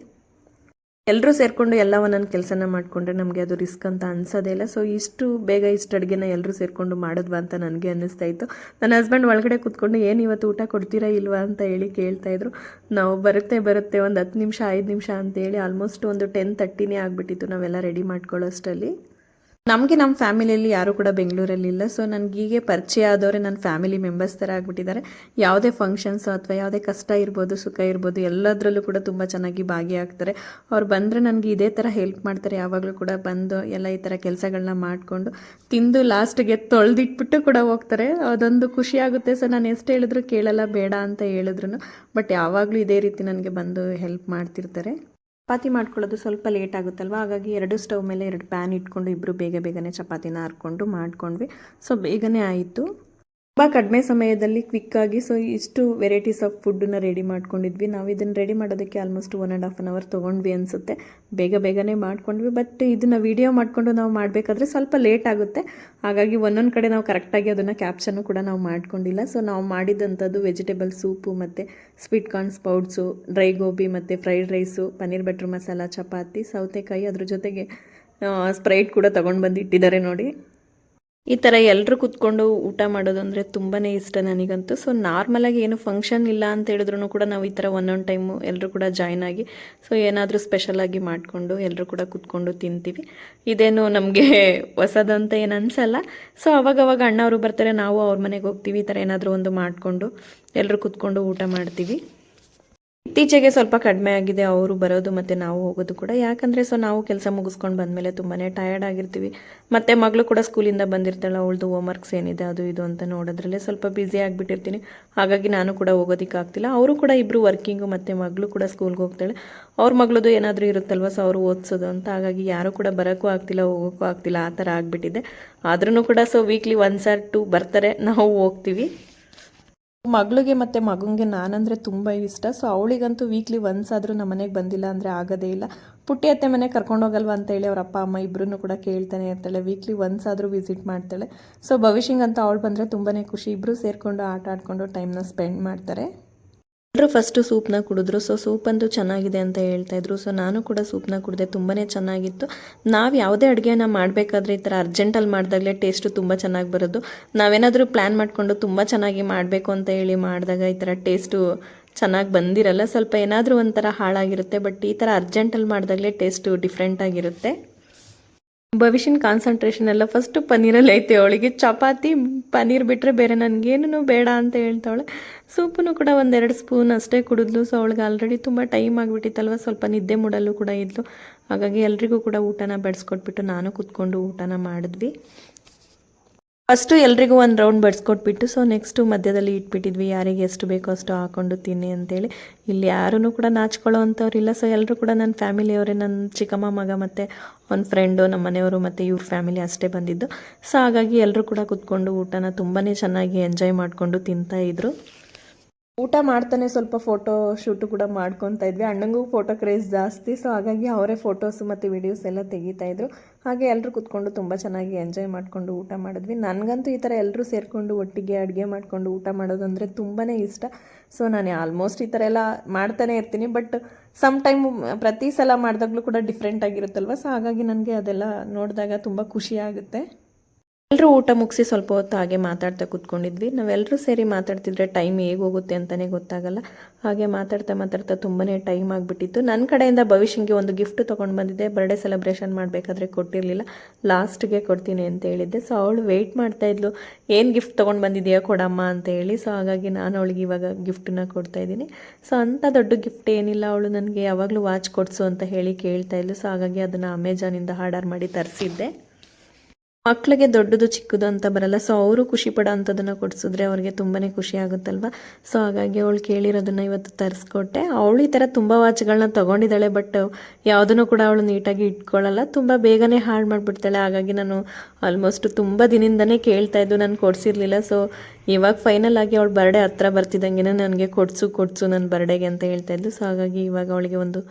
ಎಲ್ಲರೂ ಸೇರಿಕೊಂಡು ಎಲ್ಲ ಒಂದೊಂದು ಕೆಲಸನ ಮಾಡಿಕೊಂಡ್ರೆ ನಮಗೆ ಅದು ರಿಸ್ಕ್ ಅಂತ ಅನ್ಸೋದೇ ಇಲ್ಲ. ಸೊ ಇಷ್ಟು ಬೇಗ ಇಷ್ಟು ಅಡುಗೆನ ಎಲ್ಲರೂ ಸೇರಿಕೊಂಡು ಮಾಡಿದ್ವಾ ಅಂತ ನನಗೆ ಅನ್ನಿಸ್ತಾ ಇತ್ತು. ನನ್ನ ಹಸ್ಬೆಂಡ್ ಒಳಗಡೆ ಕೂತ್ಕೊಂಡು, ಏನು ಇವತ್ತು ಊಟ ಕೊಡ್ತೀರಾ ಇಲ್ವಾ? ಅಂತ ಹೇಳಿ ಕೇಳ್ತಾ ಇದ್ರು. ನಾವು ಬರುತ್ತೆ ಬರುತ್ತೆ ಒಂದು ಹತ್ತು ನಿಮಿಷ, ಐದು ನಿಮಿಷ ಅಂತೇಳಿ ಆಲ್ಮೋಸ್ಟ್ ಒಂದು ಟೆನ್ ತರ್ಟಿನೇ ಆಗಿಬಿಟ್ಟಿತ್ತು. ನಾವೆಲ್ಲ ರೆಡಿ ಮಾಡ್ಕೊಳ್ಳೋಷ್ಟರಲ್ಲಿ. ನಮಗೆ ನಮ್ಮ ಫ್ಯಾಮಿಲಿಯಲ್ಲಿ ಯಾರು ಕೂಡ ಬೆಂಗಳೂರಲ್ಲಿಲ್ಲ ಸೊ ನನಗೆ ಹೀಗೆ ಪರಿಚಯ ಆದವರೇ ನನ್ನ ಫ್ಯಾಮಿಲಿ ಮೆಂಬರ್ಸ್ ಥರ ಆಗಿಬಿಟ್ಟಿದ್ದಾರೆ. ಯಾವುದೇ ಫಂಕ್ಷನ್ಸ್ ಅಥವಾ ಯಾವುದೇ ಕಷ್ಟ ಇರ್ಬೋದು, ಸುಖ ಇರ್ಬೋದು, ಎಲ್ಲದರಲ್ಲೂ ಕೂಡ ತುಂಬ ಚೆನ್ನಾಗಿ ಭಾಗಿಯಾಗ್ತಾರೆ. ಅವ್ರು ಬಂದರೆ ನನಗೆ ಇದೇ ಥರ ಹೆಲ್ಪ್ ಮಾಡ್ತಾರೆ. ಯಾವಾಗಲೂ ಕೂಡ ಬಂದು ಎಲ್ಲ ಈ ಥರ ಕೆಲಸಗಳನ್ನ ಮಾಡಿಕೊಂಡು ತಿಂದು ಲಾಸ್ಟ್ಗೆ ತೊಳೆದಿಟ್ಬಿಟ್ಟು ಕೂಡ ಹೋಗ್ತಾರೆ. ಅದೊಂದು ಖುಷಿ ಆಗುತ್ತೆ. ಸೊ ನಾನು ಎಷ್ಟು ಹೇಳಿದ್ರು ಕೇಳಲ್ಲ, ಬೇಡ ಅಂತ ಹೇಳಿದ್ರು ಬಟ್ ಯಾವಾಗಲೂ ಇದೇ ರೀತಿ ನನಗೆ ಬಂದು ಹೆಲ್ಪ್ ಮಾಡ್ತಿರ್ತಾರೆ. ಚಪಾತಿ ಮಾಡ್ಕೊಳ್ಳೋದು ಸ್ವಲ್ಪ ಲೇಟ್ ಆಗುತ್ತಲ್ವ? ಹಾಗಾಗಿ ಎರಡು ಸ್ಟವ್ ಮೇಲೆ ಎರಡು ಪ್ಯಾನ್ ಇಟ್ಕೊಂಡು ಇಬ್ಬರು ಬೇಗ ಬೇಗನೆ ಚಪಾತಿನ ಹರ್ಕೊಂಡು ಮಾಡ್ಕೊಂಡ್ವಿ. ಸೊ, ಬೇಗನೆ ಆಯಿತು. ತುಂಬ ಕಡಿಮೆ ಸಮಯದಲ್ಲಿ ಕ್ವಿಕ್ಕಾಗಿ ಸೊ ಇಷ್ಟು ವೆರೈಟೀಸ್ ಆಫ್ ಫುಡ್ಡನ್ನ ರೆಡಿ ಮಾಡ್ಕೊಂಡಿದ್ವಿ. ನಾವು ಇದನ್ನು ರೆಡಿ ಮಾಡೋದಕ್ಕೆ almost one and half an hour ತೊಗೊಂಡ್ವಿ ಅನಿಸುತ್ತೆ. ಬೇಗ ಬೇಗನೆ ಮಾಡ್ಕೊಂಡ್ವಿ ಬಟ್ ಇದನ್ನು ವಿಡಿಯೋ ಮಾಡಿಕೊಂಡು ನಾವು ಮಾಡಬೇಕಾದ್ರೆ ಸ್ವಲ್ಪ ಲೇಟ್ ಆಗುತ್ತೆ. ಹಾಗಾಗಿ ಒಂದೊಂದು ಕಡೆ ನಾವು ಕರೆಕ್ಟಾಗಿ ಅದನ್ನು ಕ್ಯಾಪ್ಷನ್ನು ಕೂಡ ನಾವು ಮಾಡ್ಕೊಂಡಿಲ್ಲ. ಸೊ ನಾವು ಮಾಡಿದಂಥದ್ದು ವೆಜಿಟೇಬಲ್ ಸೂಪು ಮತ್ತು sweet corn sprouts dry gobi ಮತ್ತು fried rice paneer butter masala chapati, ಸೌತೆಕಾಯಿ, ಅದ್ರ ಜೊತೆಗೆ ಸ್ಪ್ರೈಟ್ ಕೂಡ ತೊಗೊಂಡು ಬಂದು ಇಟ್ಟಿದ್ದಾರೆ ನೋಡಿ. ಈ ಥರ ಎಲ್ಲರೂ ಕೂತ್ಕೊಂಡು ಊಟ ಮಾಡೋದು ಅಂದರೆ ತುಂಬಾ ಇಷ್ಟ ನನಗಂತೂ. ಸೊ ನಾರ್ಮಲಾಗಿ ಏನು ಫಂಕ್ಷನ್ ಇಲ್ಲ ಅಂತ ಹೇಳಿದ್ರು ಕೂಡ ನಾವು ಈ ಥರ ಒಂದೊಂದು ಟೈಮು ಎಲ್ಲರೂ ಕೂಡ ಜಾಯ್ನ್ ಆಗಿ ಸೊ ಏನಾದರೂ ಸ್ಪೆಷಲಾಗಿ ಮಾಡಿಕೊಂಡು ಎಲ್ಲರೂ ಕೂಡ ಕೂತ್ಕೊಂಡು ತಿಂತೀವಿ. ಇದೇನು ನಮಗೆ *laughs* ಹೊಸದಂತ ಏನು ಅನಿಸಲ್ಲ. ಸೊ ಅವಾಗವಾಗ ಅಣ್ಣವರು ಬರ್ತಾರೆ, ನಾವು ಅವ್ರ ಮನೆಗೆ ಹೋಗ್ತೀವಿ, ಈ ಥರ ಏನಾದರೂ ಒಂದು ಮಾಡಿಕೊಂಡು ಎಲ್ಲರೂ ಕೂತ್ಕೊಂಡು ಊಟ ಮಾಡ್ತೀವಿ. ಇತ್ತೀಚೆಗೆ ಸ್ವಲ್ಪ ಕಡಿಮೆ ಆಗಿದೆ, ಅವರು ಬರೋದು ಮತ್ತು ನಾವು ಹೋಗೋದು ಕೂಡ. ಯಾಕಂದರೆ ಸೊ ನಾವು ಕೆಲಸ ಮುಗಿಸ್ಕೊಂಡು ಬಂದಮೇಲೆ ತುಂಬಾನೇ ಟಯರ್ಡ್ ಆಗಿರ್ತೀವಿ. ಮತ್ತು ಮಗಳು ಕೂಡ ಸ್ಕೂಲಿಂದ ಬಂದಿರ್ತಾಳೆ, ಅವಳದು ಹೋಮ್ವರ್ಕ್ಸ್ ಏನಿದೆ, ಅದು ಇದು ಅಂತ ನೋಡೋದ್ರಲ್ಲೇ ಸ್ವಲ್ಪ ಬ್ಯುಸಿ ಆಗಿಬಿಟ್ಟಿರ್ತೀನಿ. ಹಾಗಾಗಿ ನಾನು ಕೂಡ ಹೋಗೋದಕ್ಕಾಗ್ತಿಲ್ಲ ಅವರು ಕೂಡ ಇಬ್ಬರು ವರ್ಕಿಂಗು ಮತ್ತು ಮಗಳು ಕೂಡ ಸ್ಕೂಲ್ಗೆ ಹೋಗ್ತಾಳೆ. ಅವ್ರ ಮಗಳದು ಏನಾದರೂ ಇರುತ್ತಲ್ವ ಸೊ ಅವರು ಓದಿಸೋದು ಅಂತ. ಹಾಗಾಗಿ ಯಾರೂ ಕೂಡ ಬರೋಕ್ಕೂ ಆಗ್ತಿಲ್ಲ, ಹೋಗೋಕ್ಕೂ ಆಗ್ತಿಲ್ಲ, ಆ ಥರ ಆಗಿಬಿಟ್ಟಿದೆ. ಆದ್ರೂ ಕೂಡ so weekly once or two ಬರ್ತಾರೆ, ನಾವು ಹೋಗ್ತೀವಿ. ಮಗಳಿಗೆ ಮತ್ತು ಮಗನಿಗೆ ನಾನಂದರೆ ತುಂಬ ಇಷ್ಟ. ಸೊ ಅವಳಿಗಂತೂ ವೀಕ್ಲಿ ಒನ್ಸ್ ಆದರೂ ನಮ್ಮ ಮನೆಗೆ ಬಂದಿಲ್ಲ ಅಂದರೆ ಆಗೋದೇ ಇಲ್ಲ. ಪುಟ್ಟಿ ಅತ್ತೆ ಮನೆಗೆ ಕರ್ಕೊಂಡೋಗಲ್ವ ಅಂತೇಳಿ ಅವ್ರ ಅಪ್ಪ, ಅಮ್ಮ ಇಬ್ಬರೂ ಕೂಡ ಕೇಳ್ತಾನೆ ಇರ್ತಾಳೆ. ವೀಕ್ಲಿ ಒನ್ಸ್ ಆದರೂ ವಿಸಿಟ್ ಮಾಡ್ತಾಳೆ. ಸೊ ಅಂತ ಅವಳು ಬಂದರೆ ತುಂಬಾ ಖುಷಿ. ಇಬ್ಬರೂ ಸೇರಿಕೊಂಡು ಆಟ ಆಡ್ಕೊಂಡು ಟೈಮ್ನ ಸ್ಪೆಂಡ್ ಮಾಡ್ತಾರೆ. ಎಲ್ಲರೂ ಫಸ್ಟು ಸೂಪ್ನ ಕುಡಿದ್ರು. ಸೊ ಸೂಪ್ ಅಂತೂ ಚೆನ್ನಾಗಿದೆ ಅಂತ ಹೇಳ್ತಾ ಇದ್ರು. ಸೊ ನಾನು ಕೂಡ ಸೂಪ್ನ ಕುಡಿದೆ. ತುಂಬಾ ಚೆನ್ನಾಗಿತ್ತು. ನಾವು ಯಾವುದೇ ಅಡುಗೆನ ಮಾಡಬೇಕಾದ್ರೆ ಈ ಥರ ಅರ್ಜೆಂಟಲ್ಲಿ ಮಾಡಿದಾಗಲೇ ಟೇಸ್ಟು ತುಂಬ ಚೆನ್ನಾಗಿ ಬರೋದು. ನಾವೇನಾದರೂ ಪ್ಲ್ಯಾನ್ ಮಾಡಿಕೊಂಡು ತುಂಬ ಚೆನ್ನಾಗಿ ಮಾಡಬೇಕು ಅಂತ ಹೇಳಿ ಮಾಡಿದಾಗ ಈ ಥರ ಟೇಸ್ಟು ಚೆನ್ನಾಗಿ ಬಂದಿರಲ್ಲ. ಸ್ವಲ್ಪ ಏನಾದರೂ ಒಂಥರ ಹಾಳಾಗಿರುತ್ತೆ. ಬಟ್ ಈ ಥರ ಅರ್ಜೆಂಟಲ್ಲಿ ಮಾಡಿದಾಗಲೇ ಟೇಸ್ಟು ಡಿಫ್ರೆಂಟ್ ಆಗಿರುತ್ತೆ. ಭವಿಷ್ಯನ ಕಾನ್ಸಂಟ್ರೇಷನ್ ಎಲ್ಲ ಫಸ್ಟು ಪನ್ನೀರಲ್ಲಿ ಐತೆ ಅವಳಿಗೆ. ಚಪಾತಿ, ಪನ್ನೀರ್ ಬಿಟ್ಟರೆ ಬೇರೆ ನನಗೇನು ಬೇಡ ಅಂತ ಹೇಳ್ತಾವಳೆ. ಸೂಪನ್ನು ಕೂಡ ಒಂದೆರಡು ಸ್ಪೂನ್ ಅಷ್ಟೇ ಕುಡಿದ್ಲು. ಸೊ ಅವಳಿಗೆ ಆಲ್ರೆಡಿ ತುಂಬ ಟೈಮ್ ಆಗಿಬಿಟ್ಟಿತ್ತಲ್ವ. ಸ್ವಲ್ಪ ನಿದ್ದೆ ಮೂಡಲ್ಲೂ ಕೂಡ ಇದ್ಲು. ಹಾಗಾಗಿ ಎಲ್ರಿಗೂ ಕೂಡ ಊಟನ ಬಡಿಸ್ಕೊಟ್ಬಿಟ್ಟು ನಾನು ಕೂತ್ಕೊಂಡು ಊಟನ ಮಾಡಿದ್ವಿ. ಫಸ್ಟು ಎಲ್ರಿಗೂ ಒಂದು ರೌಂಡ್ ಬಡಿಸ್ಕೊಟ್ಬಿಟ್ಟು ಸೊ ನೆಕ್ಸ್ಟು ಮಧ್ಯದಲ್ಲಿ ಇಟ್ಬಿಟ್ಟಿದ್ವಿ, ಯಾರಿಗೆ ಎಷ್ಟು ಬೇಕೋ ಅಷ್ಟು ಹಾಕೊಂಡು ತಿನ್ನಿ ಅಂತೇಳಿ. ಇಲ್ಲಿ ಯಾರೂ ಕೂಡ ನಾಚ್ಕೊಳ್ಳೋ ಅಂಥವ್ರಿಲ್ಲ ಸೊ ಎಲ್ಲರೂ ಕೂಡ ನನ್ನ ಫ್ಯಾಮಿಲಿಯವರೇ ನನ್ನ ಚಿಕ್ಕಮ್ಮ ಮಗ ಮತ್ತು ಒಂದು ಫ್ರೆಂಡು ನಮ್ಮ ಮನೆಯವರು ಮತ್ತು ಇವ್ರ ಫ್ಯಾಮಿಲಿ ಅಷ್ಟೇ ಬಂದಿದ್ದು. ಸೊ ಹಾಗಾಗಿ ಎಲ್ಲರೂ ಕೂಡ ಕೂತ್ಕೊಂಡು ಊಟನ ತುಂಬಾ ಚೆನ್ನಾಗಿ ಎಂಜಾಯ್ ಮಾಡಿಕೊಂಡು ತಿಂತಾಯಿದ್ರು ಊಟ ಮಾಡ್ತಾನೆ ಸ್ವಲ್ಪ ಫೋಟೋ ಶೂಟು ಕೂಡ ಮಾಡ್ಕೊತಾ ಇದ್ವಿ. ಅಣ್ಣಂಗೂ ಫೋಟೋ ಕ್ರೇಜ್ ಜಾಸ್ತಿ ಸೊ ಹಾಗಾಗಿ ಅವರೇ ಫೋಟೋಸು ಮತ್ತು ವಿಡಿಯೋಸ್ ಎಲ್ಲ ತೆಗಿತಾ ಇದ್ರು. ಹಾಗೆ ಎಲ್ಲರೂ ಕೂತ್ಕೊಂಡು ತುಂಬ ಚೆನ್ನಾಗಿ ಎಂಜಾಯ್ ಮಾಡಿಕೊಂಡು ಊಟ ಮಾಡಿದ್ವಿ. ನನಗಂತೂ ಈ ಥರ ಎಲ್ಲರೂ ಸೇರಿಕೊಂಡು ಒಟ್ಟಿಗೆ ಅಡುಗೆ ಮಾಡಿಕೊಂಡು ಊಟ ಮಾಡೋದು ಅಂದರೆ ತುಂಬಾ ಇಷ್ಟ. ಸೊ ನಾನು ಆಲ್ಮೋಸ್ಟ್ ಈ ಥರ ಎಲ್ಲ ಮಾಡ್ತಾನೆ ಇರ್ತೀನಿ. ಬಟ್ ಸಮ್ ಟೈಮ್ ಪ್ರತಿ ಸಲ ಮಾಡಿದಾಗಲೂ ಕೂಡ ಡಿಫ್ರೆಂಟ್ ಆಗಿರುತ್ತಲ್ವ? ಸೊ ಹಾಗಾಗಿ ನನಗೆ ಅದೆಲ್ಲ ನೋಡಿದಾಗ ತುಂಬ ಖುಷಿ ಆಗುತ್ತೆ. ಎಲ್ಲರೂ ಊಟ ಮುಗಿಸಿ ಸ್ವಲ್ಪ ಹೊತ್ತು ಹಾಗೆ ಮಾತಾಡ್ತಾ ಕೂತ್ಕೊಂಡಿದ್ವಿ. ನಾವೆಲ್ಲರೂ ಸೇರಿ ಮಾತಾಡ್ತಿದ್ರೆ ಟೈಮ್ ಹೇಗೆ ಹೋಗುತ್ತೆ ಅಂತಲೇ ಗೊತ್ತಾಗಲ್ಲ. ಹಾಗೆ ಮಾತಾಡ್ತಾ ಮಾತಾಡ್ತಾ ತುಂಬನೇ ಟೈಮ್ ಆಗಿಬಿಟ್ಟಿತ್ತು. ನನ್ನ ಕಡೆಯಿಂದ ಭವಿಷ್ಯಂಗೆ ಒಂದು ಗಿಫ್ಟ್ ತೊಗೊಂಡು ಬಂದಿದ್ದೆ. ಬರ್ಡೇ ಸೆಲೆಬ್ರೇಷನ್ ಮಾಡಬೇಕಾದ್ರೆ ಕೊಟ್ಟಿರಲಿಲ್ಲ. ಲಾಸ್ಟ್ಗೆ ಕೊಡ್ತೀನಿ ಅಂತ ಹೇಳಿದ್ದೆ. ಸೊ ಅವಳು ವೆಯ್ಟ್ ಮಾಡ್ತಾಯಿದ್ಲು ಏನು ಗಿಫ್ಟ್ ತೊಗೊಂಡು ಬಂದಿದೆಯಾ ಕೊಡಮ್ಮ ಅಂತ ಹೇಳಿ. ಸೊ ಹಾಗಾಗಿ ನಾನು ಅವಳಿಗೆ ಇವಾಗ ಗಿಫ್ಟನ್ನ ಕೊಡ್ತಾಯಿದ್ದೀನಿ ಸೊ ಅಂಥ ದೊಡ್ಡ ಗಿಫ್ಟ್ ಏನಿಲ್ಲ. ಅವಳು ನನಗೆ ಯಾವಾಗಲೂ ವಾಚ್ ಕೊಡಿಸು ಅಂತ ಹೇಳಿ ಕೇಳ್ತಾ ಇದ್ಲು. ಸೊ ಹಾಗಾಗಿ ಅದನ್ನು ಅಮೆಜಾನಿಂದ ಆರ್ಡರ್ ಮಾಡಿ ತರಿಸಿದ್ದೆ. ಮಕ್ಕಳಿಗೆ ದೊಡ್ಡದು ಚಿಕ್ಕದು ಅಂತ ಬರಲ್ಲ. ಸೊ ಅವರು ಖುಷಿ ಪಡೋ ಕೊಡಿಸಿದ್ರೆ ಅವ್ರಿಗೆ ತುಂಬಾ ಖುಷಿ ಆಗುತ್ತಲ್ವ? ಸೊ ಹಾಗಾಗಿ ಅವಳು ಕೇಳಿರೋದನ್ನು ಇವತ್ತು ತರಿಸ್ಕೊಟ್ಟೆ. ಅವಳು ಈ ಥರ ತುಂಬ ವಾಚ್ಗಳನ್ನ ತೊಗೊಂಡಿದ್ದಾಳೆ ಬಟ್ ಯಾವುದನ್ನು ಕೂಡ ಅವಳು ನೀಟಾಗಿ ಇಟ್ಕೊಳ್ಳಲ್ಲ. ತುಂಬ ಬೇಗನೆ ಹಾಳು ಮಾಡಿಬಿಡ್ತಾಳೆ. ಹಾಗಾಗಿ ನಾನು ಆಲ್ಮೋಸ್ಟ್ ತುಂಬ ದಿನದಿಂದನೇ ಕೇಳ್ತಾ ಇದ್ದು, ನಾನು ಕೊಡಿಸಿರ್ಲಿಲ್ಲ. ಸೊ ಇವಾಗ ಫೈನಲ್ ಆಗಿ ಅವಳು ಬರ್ಡೇ ಹತ್ರ ಬರ್ತಿದ್ದಂಗೆ ನನಗೆ ಕೊಡಿಸು ಕೊಡಿಸು ನನ್ನ ಬರ್ಡೇಗೆ ಅಂತ ಹೇಳ್ತಾ ಇದ್ದು. ಸೊ ಹಾಗಾಗಿ ಇವಾಗ ಅವಳಿಗೆ ಒಂದು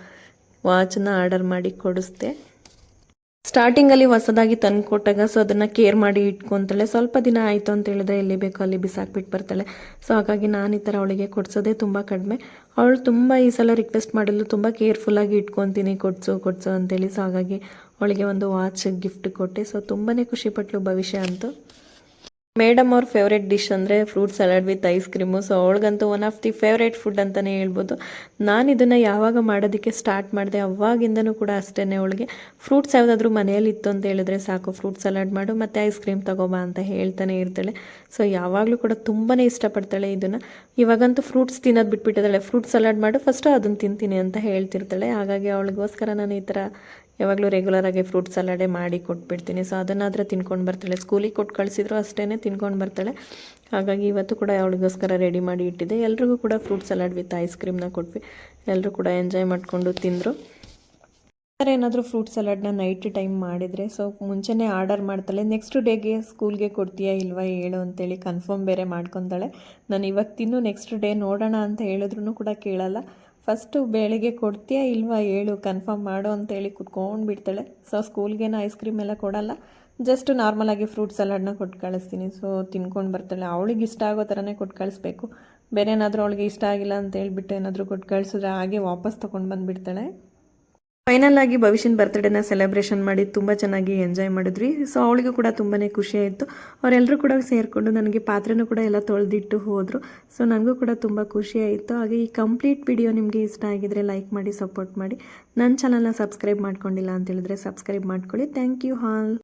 ವಾಚನ್ನ ಆರ್ಡರ್ ಮಾಡಿ ಕೊಡಿಸ್ದೆ. ಸ್ಟಾರ್ಟಿಂಗಲ್ಲಿ ಹೊಸದಾಗಿ ತಂದು ಕೊಟ್ಟಾಗ ಸೊ ಅದನ್ನು ಕೇರ್ ಮಾಡಿ ಇಟ್ಕೊತಾಳೆ. ಸ್ವಲ್ಪ ದಿನ ಆಯಿತು ಅಂತ ಹೇಳಿದ್ರೆ ಎಲ್ಲಿ ಬೇಕೋ ಅಲ್ಲಿ ಬಿಸಾಕ್ಬಿಟ್ಟು ಬರ್ತಾಳೆ. ಸೊ ಹಾಗಾಗಿ ನಾನು ಈ ಥರ ಅವಳಿಗೆ ಕೊಡ್ಸೋದೇ ತುಂಬ ಕಡಿಮೆ. ಅವಳು ತುಂಬ ಈ ಸಲ ರಿಕ್ವೆಸ್ಟ್ ಮಾಡಲು ತುಂಬ ಕೇರ್ಫುಲ್ಲಾಗಿ ಇಟ್ಕೊತೀನಿ, ಕೊಡ್ಸು, ಕೊಡಿಸು ಅಂತೇಳಿ. ಸೊ ಹಾಗಾಗಿ ಅವಳಿಗೆ ಒಂದು ವಾಚ್ ಗಿಫ್ಟ್ ಕೊಟ್ಟೆ. ಸೊ ತುಂಬಾ ಖುಷಿಪಟ್ಟಳು ಭವಿಷ್ಯ ಅಂತೂ. ಮೇಡಮ್ ಅವ್ರ ಫೇವ್ರೆಟ್ ಡಿಶ್ ಅಂದರೆ fruit salad with ice cream so ಅವಳಿಗಂತೂ one of the favourite food ಅಂತಲೇ ಹೇಳ್ಬೋದು. ನಾನು ಇದನ್ನು ಯಾವಾಗ ಮಾಡೋದಕ್ಕೆ ಸ್ಟಾರ್ಟ್ ಮಾಡಿದೆ ಅವಾಗಿಂದನೂ ಕೂಡ ಅಷ್ಟೇ ಅವಳಿಗೆ. ಫ್ರೂಟ್ಸ್ ಯಾವುದಾದ್ರೂ ಮನೆಯಲ್ಲಿ ಇತ್ತು ಅಂತ ಹೇಳಿದ್ರೆ ಸಾಕು ಫ್ರೂಟ್ ಸಲಾಡ್ ಮಾಡು, ಮತ್ತು ಐಸ್ ಕ್ರೀಮ್ ತಗೋಬಾ ಅಂತ ಹೇಳ್ತಾನೆ ಇರ್ತಾಳೆ. ಸೊ ಯಾವಾಗಲೂ ಕೂಡ ತುಂಬಾ ಇಷ್ಟಪಡ್ತಾಳೆ ಇದನ್ನು. ಇವಾಗಂತೂ ಫ್ರೂಟ್ಸ್ ತಿನ್ನೋದು ಬಿಟ್ಬಿಟ್ಟಿದ್ದಾಳೆ. ಫ್ರೂಟ್ ಸಲಾಡ್ ಮಾಡು ಫಸ್ಟು ಅದನ್ನು ತಿಂತೀನಿ ಅಂತ ಹೇಳ್ತಿರ್ತಾಳೆ. ಹಾಗಾಗಿ ಅವಳಿಗೋಸ್ಕರ ನಾನು ಈ ಥರ ಯಾವಾಗಲೂ ರೆಗ್ಯುಲರಾಗಿ ಫ್ರೂಟ್ ಸಲಾಡೇ ಮಾಡಿ ಕೊಟ್ಬಿಡ್ತೀನಿ. ಸೊ ಅದನ್ನಾದರೆ ತಿನ್ಕೊಂಡು ಬರ್ತಾಳೆ. ಸ್ಕೂಲಿಗೆ ಕೊಟ್ಟು ಕಳಿಸಿದ್ರು ಅಷ್ಟೇ ತಿನ್ಕೊಂಡು ಬರ್ತಾಳೆ. ಹಾಗಾಗಿ ಇವತ್ತು ಕೂಡ ಅವಳಿಗೋಸ್ಕರ ರೆಡಿ ಮಾಡಿ ಇಟ್ಟಿದ್ದೆ. ಎಲ್ರಿಗೂ ಕೂಡ ಫ್ರೂಟ್ ಸಲಾಡ್ ವಿತ್ ಐಸ್ ಕ್ರೀಮ್ನ ಕೊಟ್ವಿ. ಎಲ್ಲರೂ ಕೂಡ ಎಂಜಾಯ್ ಮಾಡಿಕೊಂಡು ತಿಂದರು. ಏನಾದರೂ ಫ್ರೂಟ್ ಸಲಾಡ್ನ ನೈಟ್ ಟೈಮ್ ಮಾಡಿದರೆ ಸೊ ಮುಂಚೆನೇ ಆರ್ಡರ್ ಮಾಡ್ತಾಳೆ. ನೆಕ್ಸ್ಟ್ ಡೇಗೆ ಸ್ಕೂಲ್ಗೆ ಕೊಡ್ತೀಯಾ ಇಲ್ವಾ ಹೇಳು ಅಂತೇಳಿ ಕನ್ಫರ್ಮ್ ಬೇರೆ ಮಾಡ್ಕೊತಾಳೆ. ನಾನು ಇವಾಗ ತಿನ್ನು ನೆಕ್ಸ್ಟ್ ಡೇ ನೋಡೋಣ ಅಂತ ಹೇಳಿದ್ರು ಕೂಡ ಕೇಳಲ್ಲ. ಫಸ್ಟು ಬೆಳಿಗ್ಗೆ ಕೊಡ್ತೀಯಾ ಇಲ್ವಾ ಹೇಳು ಕನ್ಫರ್ಮ್ ಮಾಡು ಅಂತೇಳಿ ಕುತ್ಕೊಂಡು ಬಿಡ್ತಾಳೆ. ಸೊ ಸ್ಕೂಲ್ಗೇನು ಐಸ್ ಕ್ರೀಮ್ ಎಲ್ಲ ಕೊಡಲ್ಲ. ಜಸ್ಟ್ ನಾರ್ಮಲಾಗಿ ಫ್ರೂಟ್ ಸಲಾಡ್ನ ಕೊಟ್ಟು ಕಳಿಸ್ತೀನಿ. ಸೊ ತಿನ್ಕೊಂಡು ಬರ್ತಾಳೆ. ಅವಳಿಗೆ ಇಷ್ಟ ಆಗೋ ಥರನೇ ಕೊಟ್ಟು ಕಳಿಸ್ಬೇಕು. ಬೇರೆ ಏನಾದರೂ ಅವಳಿಗೆ ಇಷ್ಟ ಆಗಿಲ್ಲ ಅಂತ ಹೇಳ್ಬಿಟ್ಟು ಏನಾದರೂ ಕೊಟ್ಟು ಕಳಿಸಿದ್ರೆ ಹಾಗೆ ವಾಪಸ್ ತೊಗೊಂಡು ಬಂದುಬಿಡ್ತಾಳೆ. ಫೈನಲ್ ಆಗಿ ಭವಿಷ್ಯನ ಬರ್ತ್ಡೇನ ಸೆಲೆಬ್ರೇಷನ್ ಮಾಡಿ ತುಂಬ ಚೆನ್ನಾಗಿ ಎಂಜಾಯ್ ಮಾಡಿದ್ವಿ. ಸೊ ಅವಳಿಗೂ ಕೂಡ ತುಂಬಾ ಖುಷಿ ಆಯಿತು. ಅವರೆಲ್ಲರೂ ಕೂಡ ಸೇರಿಕೊಂಡು ನನಗೆ ಪಾತ್ರೆನೂ ಕೂಡ ಎಲ್ಲ ತೊಳೆದಿಟ್ಟು ಹೋದರು. ಸೊ ನನಗೂ ಕೂಡ ತುಂಬ ಖುಷಿ ಆಯಿತು. ಹಾಗೆ ಈ ಕಂಪ್ಲೀಟ್ ವಿಡಿಯೋ ನಿಮಗೆ ಇಷ್ಟ ಆಗಿದ್ರೆ ಲೈಕ್ ಮಾಡಿ ಸಪೋರ್ಟ್ ಮಾಡಿ. ನನ್ನ ಚಾನಲ್ನ ಸಬ್ಸ್ಕ್ರೈಬ್ ಮಾಡ್ಕೊಂಡಿಲ್ಲ ಅಂತೇಳಿದ್ರೆ ಸಬ್ಸ್ಕ್ರೈಬ್ ಮಾಡ್ಕೊಳ್ಳಿ. Thank you all